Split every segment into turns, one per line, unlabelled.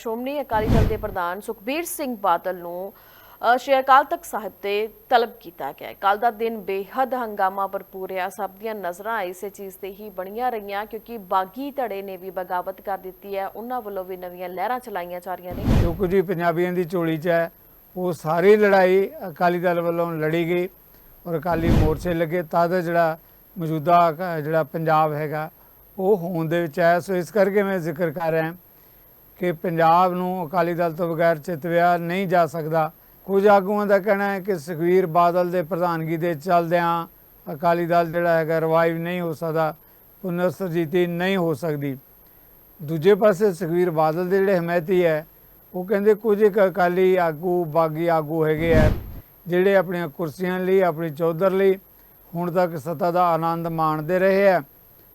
ਸ਼੍ਰੋਮਣੀ ਅਕਾਲੀ ਦਲ ਦੇ ਪ੍ਰਧਾਨ ਸੁਖਬੀਰ ਸਿੰਘ ਬਾਦਲ ਨੂੰ ਸ਼੍ਰੀ ਅਕਾਲ ਤਖਤ ਸਾਹਿਬ ਤੇ ਤਲਬ ਕੀਤਾ ਗਿਆ। ਕੱਲ ਦਾ ਦਿਨ ਬੇਹੱਦ ਹੰਗਾਮਾ ਭਰਪੂਰ ਰਿਹਾ। ਸਭ ਦੀਆਂ ਨਜ਼ਰਾਂ ਇਸੇ ਚੀਜ਼ ਤੇ ਹੀ ਬਣੀਆਂ ਰਹੀਆਂ ਕਿਉਂਕਿ ਬਾਗੀ ਧੜੇ ਨੇ ਵੀ ਬਗਾਵਤ ਕਰ ਦਿੱਤੀ ਹੈ। ਉਹਨਾਂ ਵੱਲੋਂ ਵੀ ਨਵੀਆਂ ਲਹਿਰਾਂ ਚਲਾਈਆਂ ਜਾ ਰਹੀਆਂ ਨੇ।
ਜੋ ਕੁਝ ਵੀ ਪੰਜਾਬੀਆਂ ਦੀ ਝੋਲੀ 'ਚ ਹੈ। ਉਹ ਸਾਰੀ ਲੜਾਈ ਅਕਾਲੀ ਦਲ ਵੱਲੋਂ ਲੜੀ ਗਈ ਔਰ ਅਕਾਲੀ ਮੋਰਚੇ ਲੱਗੇ। ਤਦ ਜਿਹੜਾ ਮੌਜੂਦਾ ਜਿਹੜਾ ਪੰਜਾਬ ਹੈਗਾ, ਉਹ ਹੋਣ ਦੇ ਵਿੱਚ ਹੈ। ਸੋ ਇਸ ਕਰਕੇ ਮੈਂ ਜ਼ਿਕਰ ਕਰ ਰਿਹਾ ਕਿ ਪੰਜਾਬ ਨੂੰ ਅਕਾਲੀ ਦਲ ਤੋਂ ਬਗੈਰ ਚਿਤਵਿਆ ਨਹੀਂ ਜਾ ਸਕਦਾ। ਕੁਝ ਆਗੂਆਂ ਦਾ ਕਹਿਣਾ ਹੈ ਕਿ ਸੁਖਵੀਰ ਬਾਦਲ ਦੇ ਪ੍ਰਧਾਨਗੀ ਦੇ ਚੱਲਦਿਆਂ ਅਕਾਲੀ ਦਲ ਜਿਹੜਾ ਹੈਗਾ ਰਿਵਾਈਵ ਨਹੀਂ ਹੋ ਸਕਦਾ ਪੁਨਰ ਸਰਜੀਤੀ ਨਹੀਂ ਹੋ ਸਕਦੀ। ਦੂਜੇ ਪਾਸੇ ਸੁਖਵੀਰ ਬਾਦਲ ਦੇ ਜਿਹੜੇ ਹਮਾਇਤੀ ਹੈ, ਉਹ ਕਹਿੰਦੇ ਕੁਝ ਇੱਕ ਅਕਾਲੀ ਆਗੂ, ਬਾਗੀ ਆਗੂ ਹੈਗੇ ਆ, ਜਿਹੜੇ ਆਪਣੀਆਂ ਕੁਰਸੀਆਂ ਲਈ, ਆਪਣੀ ਚੌਧਰ ਲਈ ਹੁਣ ਤੱਕ ਸੱਤਾ ਦਾ ਆਨੰਦ ਮਾਣਦੇ ਰਹੇ ਆ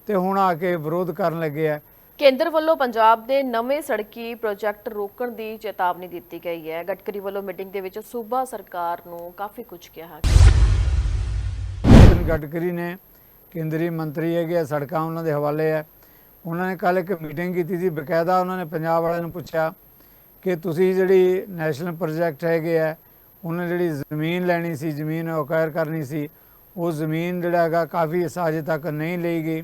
ਤੇ ਹੁਣ ਆ ਕੇ ਵਿਰੋਧ ਕਰਨ ਲੱਗੇ ਆ।
ਕੇਂਦਰ ਵੱਲੋਂ ਪੰਜਾਬ ਦੇ ਨਵੇਂ ਸੜਕੀ ਪ੍ਰੋਜੈਕਟ ਰੋਕਣ ਦੀ ਚੇਤਾਵਨੀ ਦਿੱਤੀ ਗਈ ਹੈ। ਗਟਕਰੀ ਵੱਲੋਂ ਮੀਟਿੰਗ ਦੇ ਵਿੱਚ ਸੂਬਾ ਸਰਕਾਰ ਨੂੰ ਕਾਫੀ ਕੁਝ ਕਿਹਾ
ਨਿਤਿਨ ਗਡਕਰੀ ਨੇ ਕੇਂਦਰੀ ਮੰਤਰੀ ਹੈਗੇ ਆ, ਸੜਕਾਂ ਉਹਨਾਂ ਦੇ ਹਵਾਲੇ ਹੈ ਉਹਨਾਂ ਨੇ ਕੱਲ ਇੱਕ ਮੀਟਿੰਗ ਕੀਤੀ ਸੀ, ਬਕਾਇਦਾ ਉਹਨਾਂ ਨੇ ਪੰਜਾਬ ਵਾਲਿਆਂ ਨੂੰ ਪੁੱਛਿਆ ਕਿ ਤੁਸੀਂ ਜਿਹੜੀ ਨੈਸ਼ਨਲ ਪ੍ਰੋਜੈਕਟ ਹੈਗੇ ਆ, ਉਹਨਾਂ ਜਿਹੜੀ ਜ਼ਮੀਨ ਲੈਣੀ ਸੀ, ਜ਼ਮੀਨ ਅਕਵਾਇਰ ਕਰਨੀ ਸੀ, ਉਹ ਜ਼ਮੀਨ ਜਿਹੜਾ ਹੈਗਾ ਕਾਫੀ ਅਰਸਾ ਤੱਕ ਨਹੀਂ ਲਈ ਗਈ।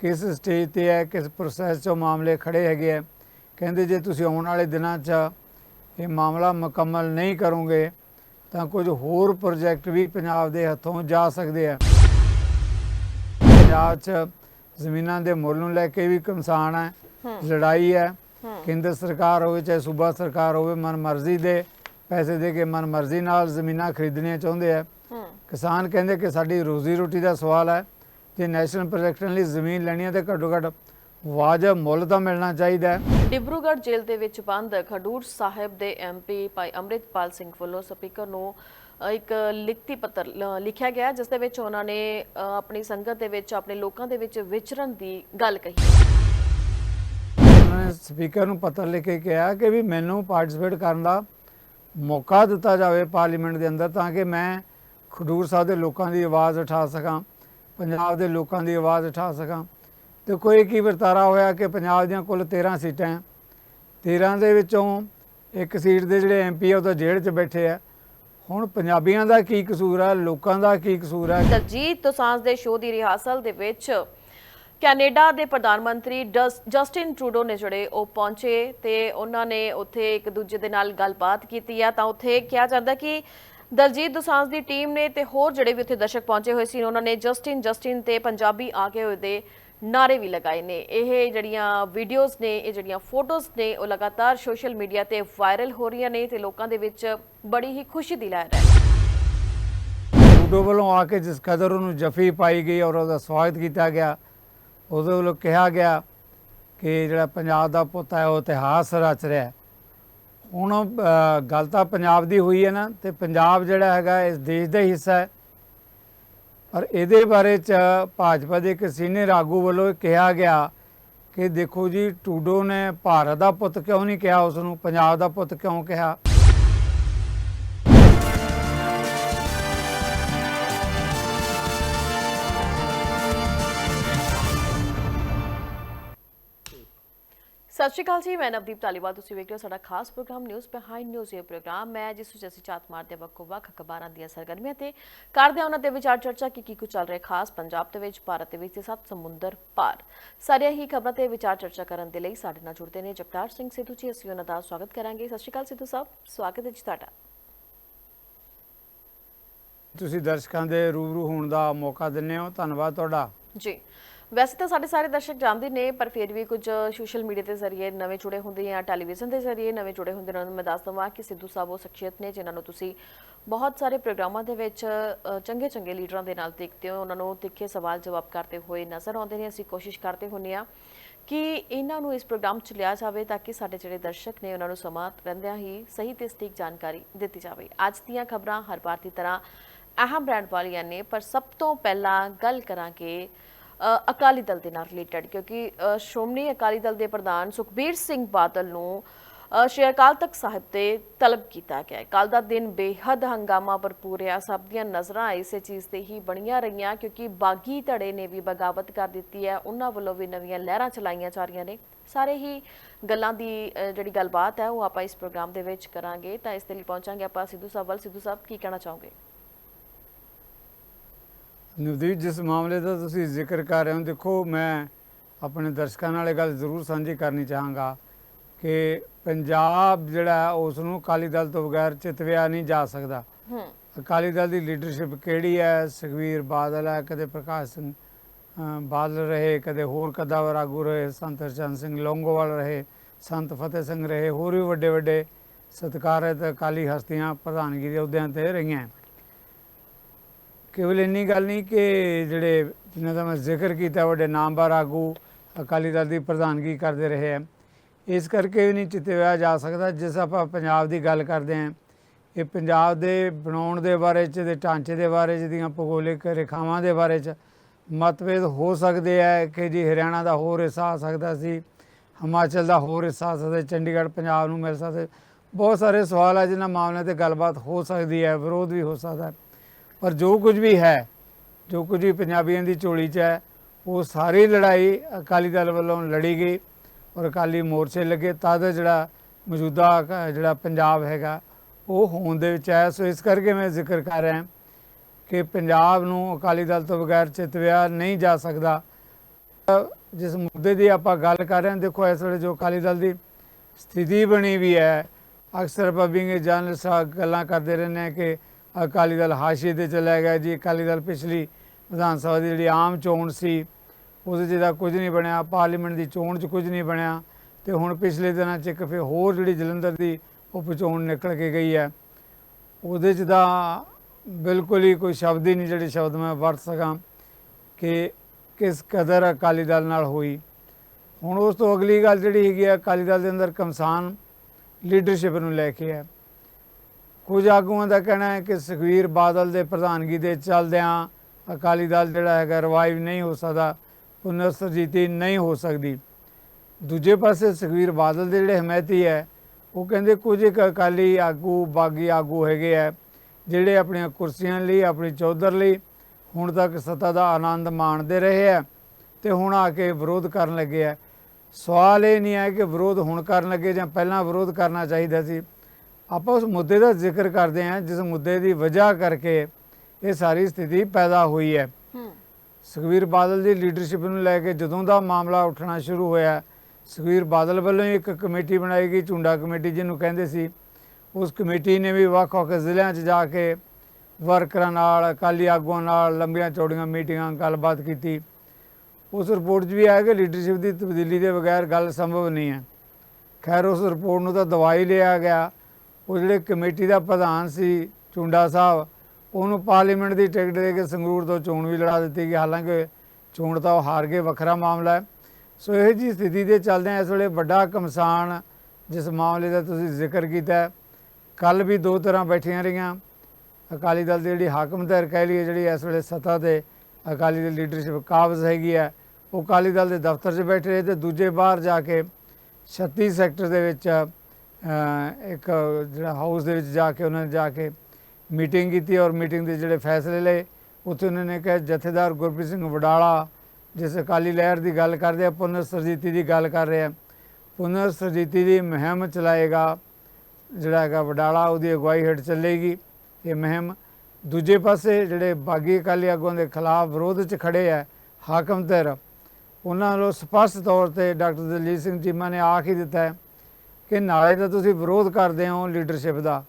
ਕਿਸ ਸਟੇਜ ਤੇ ਹੈ ਕਿਸ ਪ੍ਰੋਸੈਸ 'ਚੋਂ ਮਾਮਲੇ ਖੜੇ ਹੈਗੇ ਆ ਕਹਿੰਦੇ ਜੇ ਤੁਸੀਂ ਆਉਣ ਵਾਲੇ ਦਿਨਾਂ 'ਚ ਇਹ ਮਾਮਲਾ ਮੁਕੰਮਲ ਨਹੀਂ ਕਰੋਗੇ ਤਾਂ ਕੁਝ ਹੋਰ ਪ੍ਰੋਜੈਕਟ ਵੀ ਪੰਜਾਬ ਦੇ ਹੱਥੋਂ ਜਾ ਸਕਦੇ ਆ ਪੰਜਾਬ 'ਚ ਜ਼ਮੀਨਾਂ ਦੇ ਮੁੱਲ ਨੂੰ ਲੈ ਕੇ ਵੀ ਕਮਸਾਨ ਹੈ ਲੜਾਈ ਹੈ। ਕੇਂਦਰ ਸਰਕਾਰ ਹੋਵੇ ਚਾਹੇ ਸੂਬਾ ਸਰਕਾਰ ਹੋਵੇ ਮਨਮਰਜ਼ੀ ਦੇ ਪੈਸੇ ਦੇ ਕੇ ਮਨਮਰਜ਼ੀ ਨਾਲ ਜ਼ਮੀਨਾਂ ਖਰੀਦਣੀਆਂ ਚਾਹੁੰਦੇ ਆ ਕਿਸਾਨ ਕਹਿੰਦੇ ਕਿ ਸਾਡੀ ਰੋਜ਼ੀ ਰੋਟੀ ਦਾ ਸਵਾਲ ਹੈ ਜੇ ਨੈਸ਼ਨਲ ਪ੍ਰੋਜੈਕਟਾਂ ਲਈ ਜ਼ਮੀਨ ਲੈਣੀ ਹੈ ਤੇ ਘੱਟੋ ਘੱਟ ਵਾਜਬ ਮੁੱਲ ਤਾਂ ਮਿਲਣਾ ਚਾਹੀਦਾ ਹੈ।
ਡਿਬਰੂਗੜ੍ਹ ਜੇਲ੍ਹ ਦੇ ਵਿੱਚ ਬੰਦ ਖਡੂਰ ਸਾਹਿਬ ਦੇ ਐਮਪੀ ਭਾਈ ਅੰਮ੍ਰਿਤਪਾਲ ਸਿੰਘ ਵੱਲੋਂ ਸਪੀਕਰ ਨੂੰ ਇੱਕ ਲਿਖਤੀ ਪੱਤਰ ਲਿਖਿਆ ਗਿਆ ਜਿਸ ਦੇ ਵਿੱਚ ਉਹਨਾਂ ਨੇ ਆਪਣੀ ਸੰਗਤ ਦੇ ਵਿੱਚ ਆਪਣੇ ਲੋਕਾਂ ਦੇ ਵਿੱਚ ਵਿਚਰਨ ਦੀ ਗੱਲ ਕਹੀ।
ਉਹਨਾਂ ਨੇ ਸਪੀਕਰ ਨੂੰ ਪੱਤਰ ਲਿਖ ਕੇ ਕਿਹਾ ਕਿ ਵੀ ਮੈਨੂੰ ਪਾਰਟਿਸਿਪੇਟ ਕਰਨ ਦਾ ਮੌਕਾ ਦਿੱਤਾ ਜਾਵੇ ਪਾਰਲੀਮੈਂਟ ਦੇ ਅੰਦਰ ਤਾਂ ਕਿ ਮੈਂ ਖਡੂਰ ਸਾਹਿਬ ਦੇ ਲੋਕਾਂ ਦੀ ਆਵਾਜ਼ ਉਠਾ ਸਕਾਂ। ਪੰਜਾਬ ਦੇ ਲੋਕਾਂ ਦੀ ਆਵਾਜ਼ ਉਠਾ ਸਕਾਂ। ਤੇ ਕੋਈ ਕੀ ਵਰਤਾਰਾ ਹੋਇਆ ਕਿ ਪੰਜਾਬ ਦੀਆਂ ਕੁੱਲ 13 ਸੀਟਾਂ ਹੈ। 13 ਦੇ ਵਿੱਚੋਂ ਇੱਕ ਸੀਟ ਦੇ ਜਿਹੜੇ ਐਮਪੀ ਆ, ਉਹ ਤਾਂ ਜੇਲ੍ਹ 'ਚ ਬੈਠੇ ਆ। ਹੁਣ ਪੰਜਾਬੀਆਂ ਦਾ ਕੀ ਕਸੂਰ ਆ? ਲੋਕਾਂ ਦਾ ਕੀ ਕਸੂਰ ਹੈ
ਦਲਜੀਤ ਦੋਸਾਂਝ ਦੇ ਸ਼ੋਅ ਦੀ ਰਿਹਾਸਲ ਦੇ ਵਿੱਚ ਕੈਨੇਡਾ ਦੇ ਪ੍ਰਧਾਨ ਮੰਤਰੀ ਡਸ- ਜਸਟਿਨ ਟਰੂਡੋ ਨੇ ਜਿਹੜੇ ਉਹ ਪਹੁੰਚੇ ਤੇ ਉਹਨਾਂ ਨੇ ਉੱਥੇ ਇੱਕ ਦੂਜੇ ਦੇ ਨਾਲ ਗੱਲਬਾਤ ਕੀਤੀ ਆ। ਤਾਂ ਉੱਥੇ ਕਿਹਾ ਜਾਂਦਾ ਕਿ ਦਲਜੀਤ ਦੋਸਾਂਝ ਦੀ ਟੀਮ ਨੇ ਤੇ ਹੋਰ ਜਿਹੜੇ ਵੀ ਉੱਥੇ ਦਰਸ਼ਕ ਪਹੁੰਚੇ ਹੋਏ ਸੀ ਉਹਨਾਂ ਨੇ ਜਸਟਿਨ ਜਸਟਿਨ ਤੇ ਪੰਜਾਬੀ ਆ ਕੇ ਹੋਏ ਦੇ ਨਾਰੇ ਵੀ ਲਗਾਏ ਨੇ। ਇਹ ਜਿਹੜੀਆਂ ਵੀਡੀਓਜ਼ ਨੇ, ਇਹ ਜਿਹੜੀਆਂ ਫੋਟੋਜ਼ ਨੇ, ਉਹ ਲਗਾਤਾਰ ਸੋਸ਼ਲ ਮੀਡੀਆ ਤੇ ਵਾਇਰਲ ਹੋ ਰਹੀਆਂ ਨੇ ਤੇ ਲੋਕਾਂ ਦੇ ਵਿੱਚ ਬੜੀ ਹੀ ਖੁਸ਼ੀ ਦੀ ਲਹਿਰ ਹੈ।
ਟਰੂਡੋ ਵੱਲੋਂ ਆ ਕੇ ਜਿਸ ਕਦਰ ਉਹਨੂੰ ਜਫੀ ਪਾਈ ਗਈ ਔਰ ਉਹਦਾ ਸਵਾਗਤ ਕੀਤਾ ਗਿਆ, ਉਹਦੇ ਵੱਲੋਂ ਕਿਹਾ ਗਿਆ ਕਿ ਜਿਹੜਾ ਪੰਜਾਬ ਦਾ ਪੁੱਤ ਹੈ, ਉਹ ਇਤਿਹਾਸ ਰਚ ਰਿਹਾ ਹੁਣ ਗੱਲ ਤਾਂ ਪੰਜਾਬ ਦੀ ਹੋਈ ਹੈ ਨਾ, ਤੇ ਪੰਜਾਬ ਜਿਹੜਾ ਹੈਗਾ ਇਸ ਦੇਸ਼ ਦਾ ਹੀ ਹਿੱਸਾ ਹੈ। ਪਰ ਇਹਦੇ ਬਾਰੇ ਚ ਭਾਜਪਾ ਦੇ ਇੱਕ ਸੀਨੀਅਰ ਆਗੂ ਵੱਲੋਂ ਇਹ ਕਿਹਾ ਗਿਆ ਕਿ ਦੇਖੋ ਜੀ, ਟੂਡੋ ਨੇ ਭਾਰਤ ਦਾ ਪੁੱਤ ਕਿਉਂ ਨਹੀਂ ਕਿਹਾ ਉਸ ਨੂੰ ਪੰਜਾਬ ਦਾ ਪੁੱਤ ਕਿਉਂ ਕਿਹਾ?
ਸਤਿ ਸ਼੍ਰੀ ਅਕਾਲ ਜੀ ਮੈਂ ਨਵਦੀਪ ਧਾਲੀਵਾਲ ਤੁਸੀਂ ਵੇਖ ਰਹੇ ਹੋ ਸਾਡਾ ਖਾਸ ਪ੍ਰੋਗਰਾਮ ਨਿਊਜ਼ ਬਿਹਾਈਂਡ ਨਿਊਜ਼ ਇਹ ਪ੍ਰੋਗਰਾਮ। ਮੈਂ ਜਿਸ ਵਿੱਚ ਅਸੀਂ ਝਾਤ ਮਾਰਦੇ ਹਾਂ ਵੱਖੋ ਵੱਖ ਅਖਬਾਰਾਂ ਦੀਆਂ ਸਰਗਰਮੀਆਂ ਤੇ ਕਰਦੇ ਹਾਂ ਉਹਨਾਂ ਦੇ ਵਿਚਾਰ ਚਰਚਾ ਕੀ ਕੀ ਕੁ ਚੱਲ ਰਿਹਾ ਖਾਸ ਪੰਜਾਬ ਦੇ ਵਿੱਚ ਭਾਰਤ ਦੇ ਵਿੱਚ ਤੇ ਸੱਤ ਸਮੁੰਦਰ ਪਾਰ। ਸਾਰੀਆਂ ਹੀ ਖਬਰਾਂ ਤੇ ਵਿਚਾਰ ਚਰਚਾ ਕਰਨ ਦੇ ਲਈ ਸਾਡੇ ਨਾਲ ਜੁੜਦੇ ਨੇ ਜਗਤਾਰ ਸਿੰਘ ਸਿੱਧੂ ਜੀ ਅਸੀਂ ਉਹਨਾਂ ਦਾ ਸਵਾਗਤ ਕਰਾਂਗੇ। ਸਤਿ ਸ਼੍ਰੀ ਅਕਾਲ ਸਿੱਧੂ ਸਾਹਿਬ ਸਵਾਗਤ ਹੈ ਜੀ ਤੁਹਾਡਾ।
ਤੁਸੀਂ ਦਰਸ਼ਕਾਂ ਦੇ ਰੂਬਰੂ ਹੋਣ ਦਾ ਮੌਕਾ ਦਿੰਦੇ ਹੋ। ਧੰਨਵਾਦ ਤੁਹਾਡਾ।
ਜੀ। ਵੈਸੇ ਤਾਂ ਸਾਡੇ ਸਾਰੇ ਦਰਸ਼ਕ ਜਾਣਦੇ ਨੇ, ਪਰ ਫਿਰ ਵੀ ਕੁਝ ਸੋਸ਼ਲ ਮੀਡੀਆ ਦੇ ਜ਼ਰੀਏ ਨਵੇਂ ਜੁੜੇ ਹੁੰਦੇ ਜਾਂ ਟੈਲੀਵਿਜ਼ਨ ਦੇ ਜ਼ਰੀਏ ਨਵੇਂ ਜੁੜੇ ਹੁੰਦੇ ਨੇ, ਉਹਨਾਂ ਨੂੰ ਮੈਂ ਦੱਸ ਦਵਾਂ ਕਿ ਸਿੱਧੂ ਸਾਹਿਬ ਉਹ ਸ਼ਖਸੀਅਤ ਨੇ, ਜਿਨ੍ਹਾਂ ਨੂੰ ਤੁਸੀਂ ਬਹੁਤ ਸਾਰੇ ਪ੍ਰੋਗਰਾਮਾਂ ਦੇ ਵਿੱਚ ਚੰਗੇ ਚੰਗੇ ਲੀਡਰਾਂ ਦੇ ਨਾਲ ਦੇਖਦੇ ਹੋ, ਉਹਨਾਂ ਨੂੰ ਤਿੱਖੇ ਸਵਾਲ ਜਵਾਬ ਕਰਦੇ ਹੋਏ ਨਜ਼ਰ ਆਉਂਦੇ ਨੇ, ਅਸੀਂ ਕੋਸ਼ਿਸ਼ ਕਰਦੇ ਹੁੰਨੇ ਆ ਕਿ ਇਹਨਾਂ ਨੂੰ ਇਸ ਪ੍ਰੋਗਰਾਮ 'ਚ ਲਿਆ ਜਾਵੇ ਤਾਂ ਕਿ ਸਾਡੇ ਜਿਹੜੇ ਦਰਸ਼ਕ ਨੇ, ਉਹਨਾਂ ਨੂੰ ਸਮਾਂ ਰਹਿੰਦਿਆਂ ਹੀ ਸਹੀ ਤੇ ਸਟੀਕ ਜਾਣਕਾਰੀ ਦਿੱਤੀ ਜਾਵੇ। ਅੱਜ ਦੀਆਂ ਖਬਰਾਂ ਹਰ ਵਾਰ ਦੀ ਤਰ੍ਹਾਂ ਅਹਿਮ ਬ੍ਰਾਂਡ ਵਾਲੀਆਂ ਨੇ, ਪਰ ਸਭ ਤੋਂ ਪਹਿਲਾਂ ਗੱਲ ਕਰਾਂਗੇ ਅਕਾਲੀ ਦਲ ਦੇ ਨਾਲ ਰਿਲੇਟਡ ਕਿਉਂਕਿ ਸ਼੍ਰੋਮਣੀ ਅਕਾਲੀ ਦਲ ਦੇ ਪ੍ਰਧਾਨ ਸੁਖਬੀਰ ਸਿੰਘ ਬਾਦਲ ਨੂੰ ਸ਼੍ਰੀ ਅਕਾਲ ਤਖਤ ਸਾਹਿਬ ਤੇ ਤਲਬ ਕੀਤਾ ਗਿਆ ਕੱਲ ਦਾ ਦਿਨ ਬੇਹੱਦ ਹੰਗਾਮਾ ਭਰਪੂਰ ਰਿਹਾ। ਸਭ ਦੀਆਂ ਨਜ਼ਰਾਂ ਇਸੇ ਚੀਜ਼ ਤੇ ਹੀ ਬਣੀਆਂ ਰਹੀਆਂ, ਕਿਉਂਕਿ ਬਾਗੀ ਧੜੇ ਨੇ ਵੀ ਬਗਾਵਤ ਕਰ ਦਿੱਤੀ ਹੈ। ਉਹਨਾਂ ਵੱਲੋਂ ਵੀ ਨਵੀਆਂ ਲਹਿਰਾਂ ਚਲਾਈਆਂ ਜਾ ਰਹੀਆਂ ਨੇ। ਸਾਰੇ ਹੀ ਗੱਲਾਂ ਦੀ ਜਿਹੜੀ ਗੱਲਬਾਤ ਹੈ, ਉਹ ਆਪਾਂ ਇਸ ਪ੍ਰੋਗਰਾਮ ਦੇ ਵਿੱਚ ਕਰਾਂਗੇ। ਤਾਂ ਇਸ ਦੇ ਲਈ ਪਹੁੰਚਾਂਗੇ ਆਪਾਂ ਸਿੱਧੂ ਸਾਹਿਬ ਵੱਲ। ਸਿੱਧੂ ਸਾਹਿਬ, ਕੀ ਕਹਿਣਾ ਚਾਹੋਗੇ?
ਨਵਦੀਪ ਜਿਸ ਮਾਮਲੇ ਦਾ ਤੁਸੀਂ ਜ਼ਿਕਰ ਕਰ ਰਹੇ ਹੋ ਦੇਖੋ ਮੈਂ ਆਪਣੇ ਦਰਸ਼ਕਾਂ ਨਾਲ ਇਹ ਗੱਲ ਜ਼ਰੂਰ ਸਾਂਝੀ ਕਰਨੀ ਚਾਹਾਂਗਾ ਕਿ ਪੰਜਾਬ ਜਿਹੜਾ ਉਸ ਨੂੰ ਅਕਾਲੀ ਦਲ ਤੋਂ ਬਗੈਰ ਚਿਤਵਿਆ ਨਹੀਂ ਜਾ ਸਕਦਾ।
ਹੂੰ।
ਅਕਾਲੀ ਦਲ ਦੀ ਲੀਡਰਸ਼ਿਪ ਕਿਹੜੀ ਹੈ? ਸੁਖਵੀਰ ਬਾਦਲ ਹੈ ਕਦੇ ਪ੍ਰਕਾਸ਼ ਸਿੰਘ ਬਾਦਲ ਰਹੇ ਕਦੇ ਹੋਰ ਕਦਾਵਰ ਆਗੂ ਰਹੇ ਸੰਤ ਹਰਚੰਦ ਸਿੰਘ ਲੌਂਗੋਵਾਲ ਰਹੇ ਸੰਤ ਫਤਿਹ ਸਿੰਘ ਰਹੇ ਹੋਰ ਵੀ ਵੱਡੇ ਵੱਡੇ ਸਤਿਕਾਰਤ ਅਕਾਲੀ ਹਸਤੀਆਂ ਪ੍ਰਧਾਨਗੀ ਦੇ ਅਹੁਦਿਆਂ ਤੇ ਰਹੀਆਂ। ਕੇਵਲ ਇੰਨੀ ਗੱਲ ਨਹੀਂ ਕਿ ਜਿਹੜੇ ਜਿਨ੍ਹਾਂ ਦਾ ਮੈਂ ਜ਼ਿਕਰ ਕੀਤਾ, ਵੱਡੇ ਨਾਮਵਰ ਆਗੂ ਅਕਾਲੀ ਦਲ ਦੀ ਪ੍ਰਧਾਨਗੀ ਕਰਦੇ ਰਹੇ ਹੈ। ਇਸ ਕਰਕੇ ਵੀ ਨਹੀਂ ਚਿਤਵਿਆ ਜਾ ਸਕਦਾ, ਜਿਸ ਆਪਾਂ ਪੰਜਾਬ ਦੀ ਗੱਲ ਕਰਦੇ ਹਾਂ। ਇਹ ਪੰਜਾਬ ਦੇ ਬਣਾਉਣ ਦੇ ਬਾਰੇ ਚ, ਦੇ ਢਾਂਚੇ ਦੇ ਬਾਰੇ ਚ, ਦੀਆਂ ਭੂਗੋਲਿਕ ਰੇਖਾਵਾਂ ਦੇ ਬਾਰੇ ਚ ਮਤਭੇਦ ਹੋ ਸਕਦੇ ਹੈ ਕਿ ਜੀ ਹਰਿਆਣਾ ਦਾ ਹੋਰ ਹਿੱਸਾ ਆ ਸਕਦਾ ਸੀ, ਹਿਮਾਚਲ ਦਾ ਹੋਰ ਹਿੱਸਾ ਆ ਸਕਦਾ ਚੰਡੀਗੜ੍ਹ, ਪੰਜਾਬ ਨੂੰ ਮਿਲ ਸਕਦਾ ਬਹੁਤ ਸਾਰੇ ਸਵਾਲ ਆ ਜਿਨ੍ਹਾਂ ਮਾਮਲਿਆਂ ਤੇ ਗੱਲਬਾਤ ਹੋ ਸਕਦੀ ਹੈ, ਵਿਰੋਧ ਵੀ ਹੋ ਸਕਦਾ ਹੈ। ਪਰ ਜੋ ਕੁਝ ਵੀ ਹੈ, ਜੋ ਕੁਝ ਵੀ ਪੰਜਾਬੀਆਂ ਦੀ ਝੋਲੀ 'ਚ ਹੈ, ਉਹ ਸਾਰੀ ਲੜਾਈ ਅਕਾਲੀ ਦਲ ਵੱਲੋਂ ਲੜੀ ਗਈ ਔਰ ਅਕਾਲੀ ਮੋਰਚੇ ਲੱਗੇ। ਤਦ ਜਿਹੜਾ ਮੌਜੂਦਾ ਜਿਹੜਾ ਪੰਜਾਬ ਹੈਗਾ, ਉਹ ਹੋਣ ਦੇ ਵਿੱਚ ਹੈ। ਸੋ ਇਸ ਕਰਕੇ ਮੈਂ ਜ਼ਿਕਰ ਕਰ ਰਿਹਾ ਕਿ ਪੰਜਾਬ ਨੂੰ ਅਕਾਲੀ ਦਲ ਤੋਂ ਬਗੈਰ ਚਿਤਵਿਆ ਨਹੀਂ ਜਾ ਸਕਦਾ। ਜਿਸ ਮੁੱਦੇ ਦੀ ਆਪਾਂ ਗੱਲ ਕਰ ਰਹੇ ਹਾਂ, ਦੇਖੋ ਇਸ ਵੇਲੇ ਜੋ ਅਕਾਲੀ ਦਲ ਦੀ ਸਥਿਤੀ ਬਣੀ ਵੀ ਹੈ, ਅਕਸਰ ਆਪਾਂ ਵਿੰਗੇ ਜਰਨਲਿਸਟ ਗੱਲਾਂ ਕਰਦੇ ਰਹਿੰਦੇ ਆ ਕਿ ਅਕਾਲੀ ਦਲ ਹਾਸ਼ੀਏ ਤੇ ਚਲਾ ਗਿਆ ਜੀ। ਅਕਾਲੀ ਦਲ ਪਿਛਲੀ ਵਿਧਾਨ ਸਭਾ ਦੀ ਜਿਹੜੀ ਆਮ ਚੋਣ ਸੀ, ਉਹਦੇ 'ਚ ਦਾ ਕੁਝ ਨਹੀਂ ਬਣਿਆ। ਪਾਰਲੀਮੈਂਟ ਦੀ ਚੋਣ 'ਚ ਕੁਝ ਨਹੀਂ ਬਣਿਆ। ਤੇ ਹੁਣ ਪਿਛਲੇ ਦਿਨਾਂ 'ਚ ਇੱਕ ਫਿਰ ਹੋਰ ਜਿਹੜੀ ਜਲੰਧਰ ਦੀ ਉਪ ਚੋਣ ਨਿਕਲ ਕੇ ਗਈ ਹੈ, ਉਹਦੇ 'ਚ ਤਾਂ ਬਿਲਕੁਲ ਹੀ ਕੋਈ ਸ਼ਬਦ ਹੀ ਨਹੀਂ ਜਿਹੜੇ ਸ਼ਬਦ ਮੈਂ ਵਰਤ ਸਕਾਂ ਕਿ ਕਿਸ ਕਦਰ ਅਕਾਲੀ ਦਲ ਨਾਲ ਹੋਈ। ਹੁਣ ਉਸ ਤੋਂ ਅਗਲੀ ਗੱਲ ਜਿਹੜੀ ਹੈਗੀ ਆ ਅਕਾਲੀ ਦਲ ਦੇ ਅੰਦਰ ਕਮਸਾਨ ਲੀਡਰਸ਼ਿਪ ਨੂੰ ਲੈ ਕੇ ਹੈ। ਕੁਝ ਆਗੂਆਂ ਦਾ ਕਹਿਣਾ ਹੈ ਕਿ ਸੁਖਵੀਰ ਬਾਦਲ ਦੇ ਪ੍ਰਧਾਨਗੀ ਦੇ ਚੱਲਦਿਆਂ ਅਕਾਲੀ ਦਲ ਜਿਹੜਾ ਹੈਗਾ ਰਿਵਾਈਵ ਨਹੀਂ ਹੋ ਸਕਦਾ ਪੁਨਰ ਸਰਜੀਤੀ ਨਹੀਂ ਹੋ ਸਕਦੀ। ਦੂਜੇ ਪਾਸੇ ਸੁਖਵੀਰ ਬਾਦਲ ਦੇ ਜਿਹੜੇ ਹਮਾਇਤੀ ਹੈ, ਉਹ ਕਹਿੰਦੇ ਕੁਝ ਇੱਕ ਅਕਾਲੀ ਆਗੂ, ਬਾਗੀ ਆਗੂ ਹੈਗੇ ਆ ਜਿਹੜੇ ਆਪਣੀਆਂ ਕੁਰਸੀਆਂ ਲਈ, ਆਪਣੀ ਚੌਧਰ ਲਈ ਹੁਣ ਤੱਕ ਸੱਤਾ ਦਾ ਆਨੰਦ ਮਾਣਦੇ ਰਹੇ ਆ ਤੇ ਹੁਣ ਆ ਕੇ ਵਿਰੋਧ ਕਰਨ ਲੱਗੇ ਆ ਸਵਾਲ ਇਹ ਨਹੀਂ ਹੈ ਕਿ ਵਿਰੋਧ ਹੁਣ ਕਰਨ ਲੱਗੇ ਜਾਂ ਪਹਿਲਾਂ ਵਿਰੋਧ ਕਰਨਾ ਚਾਹੀਦਾ ਸੀ। ਆਪਾਂ ਉਸ ਮੁੱਦੇ ਦਾ ਜ਼ਿਕਰ ਕਰਦੇ ਹਾਂ ਜਿਸ ਮੁੱਦੇ ਦੀ ਵਜ੍ਹਾ ਕਰਕੇ ਇਹ ਸਾਰੀ ਸਥਿਤੀ ਪੈਦਾ ਹੋਈ ਹੈ। ਸੁਖਵੀਰ ਬਾਦਲ ਦੀ ਲੀਡਰਸ਼ਿਪ ਨੂੰ ਲੈ ਕੇ ਜਦੋਂ ਦਾ ਮਾਮਲਾ ਉੱਠਣਾ ਸ਼ੁਰੂ ਹੋਇਆ ਸੁਖਵੀਰ ਬਾਦਲ ਵੱਲੋਂ ਇੱਕ ਕਮੇਟੀ ਬਣਾਈ ਗਈ ਝੁੰਡਾ ਕਮੇਟੀ ਜਿਹਨੂੰ ਕਹਿੰਦੇ ਸੀ। ਉਸ ਕਮੇਟੀ ਨੇ ਵੀ ਵੱਖ-ਵੱਖ ਜ਼ਿਲ੍ਹਿਆਂ 'ਚ ਜਾ ਕੇ ਵਰਕਰਾਂ ਨਾਲ ਅਕਾਲੀ ਆਗੂਆਂ ਨਾਲ ਲੰਬੀਆਂ ਚੌੜੀਆਂ ਮੀਟਿੰਗਾਂ ਗੱਲਬਾਤ ਕੀਤੀ। ਉਸ ਰਿਪੋਰਟ 'ਚ ਵੀ ਆਇਆ ਕਿ ਲੀਡਰਸ਼ਿਪ ਦੀ ਤਬਦੀਲੀ ਦੇ ਬਗੈਰ ਗੱਲ ਸੰਭਵ ਨਹੀਂ ਹੈ। ਖੈਰ ਉਸ ਰਿਪੋਰਟ ਨੂੰ ਤਾਂ ਦਵਾਈ ਲਿਆ ਗਿਆ। ਉਹ ਜਿਹੜੇ ਕਮੇਟੀ ਦਾ ਪ੍ਰਧਾਨ ਸੀ ਚੁੰਡਾ ਸਾਹਿਬ, ਉਹਨੂੰ ਪਾਰਲੀਮੈਂਟ ਦੀ ਟਿਕਟ ਦੇ ਕੇ ਸੰਗਰੂਰ ਤੋਂ ਚੋਣ ਵੀ ਲੜਾ ਦਿੱਤੀ ਗਈ। ਹਾਲਾਂਕਿ ਚੋਣ ਤਾਂ ਉਹ ਹਾਰ ਗਏ, ਵੱਖਰਾ ਮਾਮਲਾ ਹੈ। ਸੋ ਇਹ ਜੀ ਸਥਿਤੀ ਦੇ ਚੱਲਦੇ ਇਸ ਵੇਲੇ ਵੱਡਾ ਕਮਸਾਨ ਜਿਸ ਮਾਮਲੇ ਦਾ ਤੁਸੀਂ ਜ਼ਿਕਰ ਕੀਤਾ ਕੱਲ ਵੀ ਦੋ ਤਰ੍ਹਾਂ ਬੈਠੀਆਂ ਰਹੀਆਂ। ਅਕਾਲੀ ਦਲ ਦੀ ਜਿਹੜੀ ਹਾਕਮ ਧਿਰ ਕਹਿ ਲਈਏ, ਜਿਹੜੀ ਇਸ ਵੇਲੇ ਸੱਤਾ ਤੇ ਅਕਾਲੀ ਦਲ ਲੀਡਰਸ਼ਿਪ ਕਾਬਜ਼ ਹੈਗੀ ਹੈ, ਉਹ ਅਕਾਲੀ ਦਲ ਦੇ ਦਫ਼ਤਰ 'ਚ ਬੈਠੇ ਰਹੇ ਤੇ ਦੂਜੇ ਬਾਹਰ ਜਾ ਕੇ 36 ਸੈਕਟਰ ਦੇ ਵਿੱਚ ਇੱਕ ਜਿਹੜਾ ਹਾਊਸ ਦੇ ਵਿੱਚ ਜਾ ਕੇ ਉਹਨਾਂ ਨੇ ਜਾ ਕੇ ਮੀਟਿੰਗ ਕੀਤੀ ਔਰ ਮੀਟਿੰਗ ਦੇ ਜਿਹੜੇ ਫੈਸਲੇ ਲਏ, ਉੱਥੇ ਉਹਨਾਂ ਨੇ ਕਿਹਾ, ਜਥੇਦਾਰ ਗੁਰਪ੍ਰੀਤ ਸਿੰਘ ਵਡਾਲਾ, ਜਿਸ ਅਕਾਲੀ ਲਹਿਰ ਦੀ ਗੱਲ ਕਰਦੇ ਆ, ਪੁਨਰ ਸਰਜੀਤੀ ਦੀ ਗੱਲ ਕਰ ਰਹੇ ਆ। ਪੁਨਰ ਸਰਜੀਤੀ ਦੀ ਮੁਹਿੰਮ ਚਲਾਏਗਾ, ਜਿਹੜਾ ਹੈਗਾ ਵਡਾਲਾ, ਉਹਦੀ ਅਗਵਾਈ ਹੇਠ ਚੱਲੇਗੀ ਇਹ ਮੁਹਿੰਮ। ਦੂਜੇ ਪਾਸੇ ਜਿਹੜੇ ਬਾਗੀ ਅਕਾਲੀ ਆਗੂਆਂ ਦੇ ਖਿਲਾਫ ਵਿਰੋਧ 'ਚ ਖੜੇ ਆ ਹਾਕਮ ਧਿਰ, ਉਹਨਾਂ ਨੂੰ ਸਪਸ਼ਟ ਤੌਰ ਤੇ ਡਾਕਟਰ ਦਲਜੀਤ ਸਿੰਘ ਚੀਮਾ ਨੇ ਆਖ ਹੀ ਦਿੱਤਾ ਹੈ ਕਿ ਨਾਲੇ ਤਾਂ ਤੁਸੀਂ ਵਿਰੋਧ ਕਰਦੇ ਹੋ ਲੀਡਰਸ਼ਿਪ ਦਾ।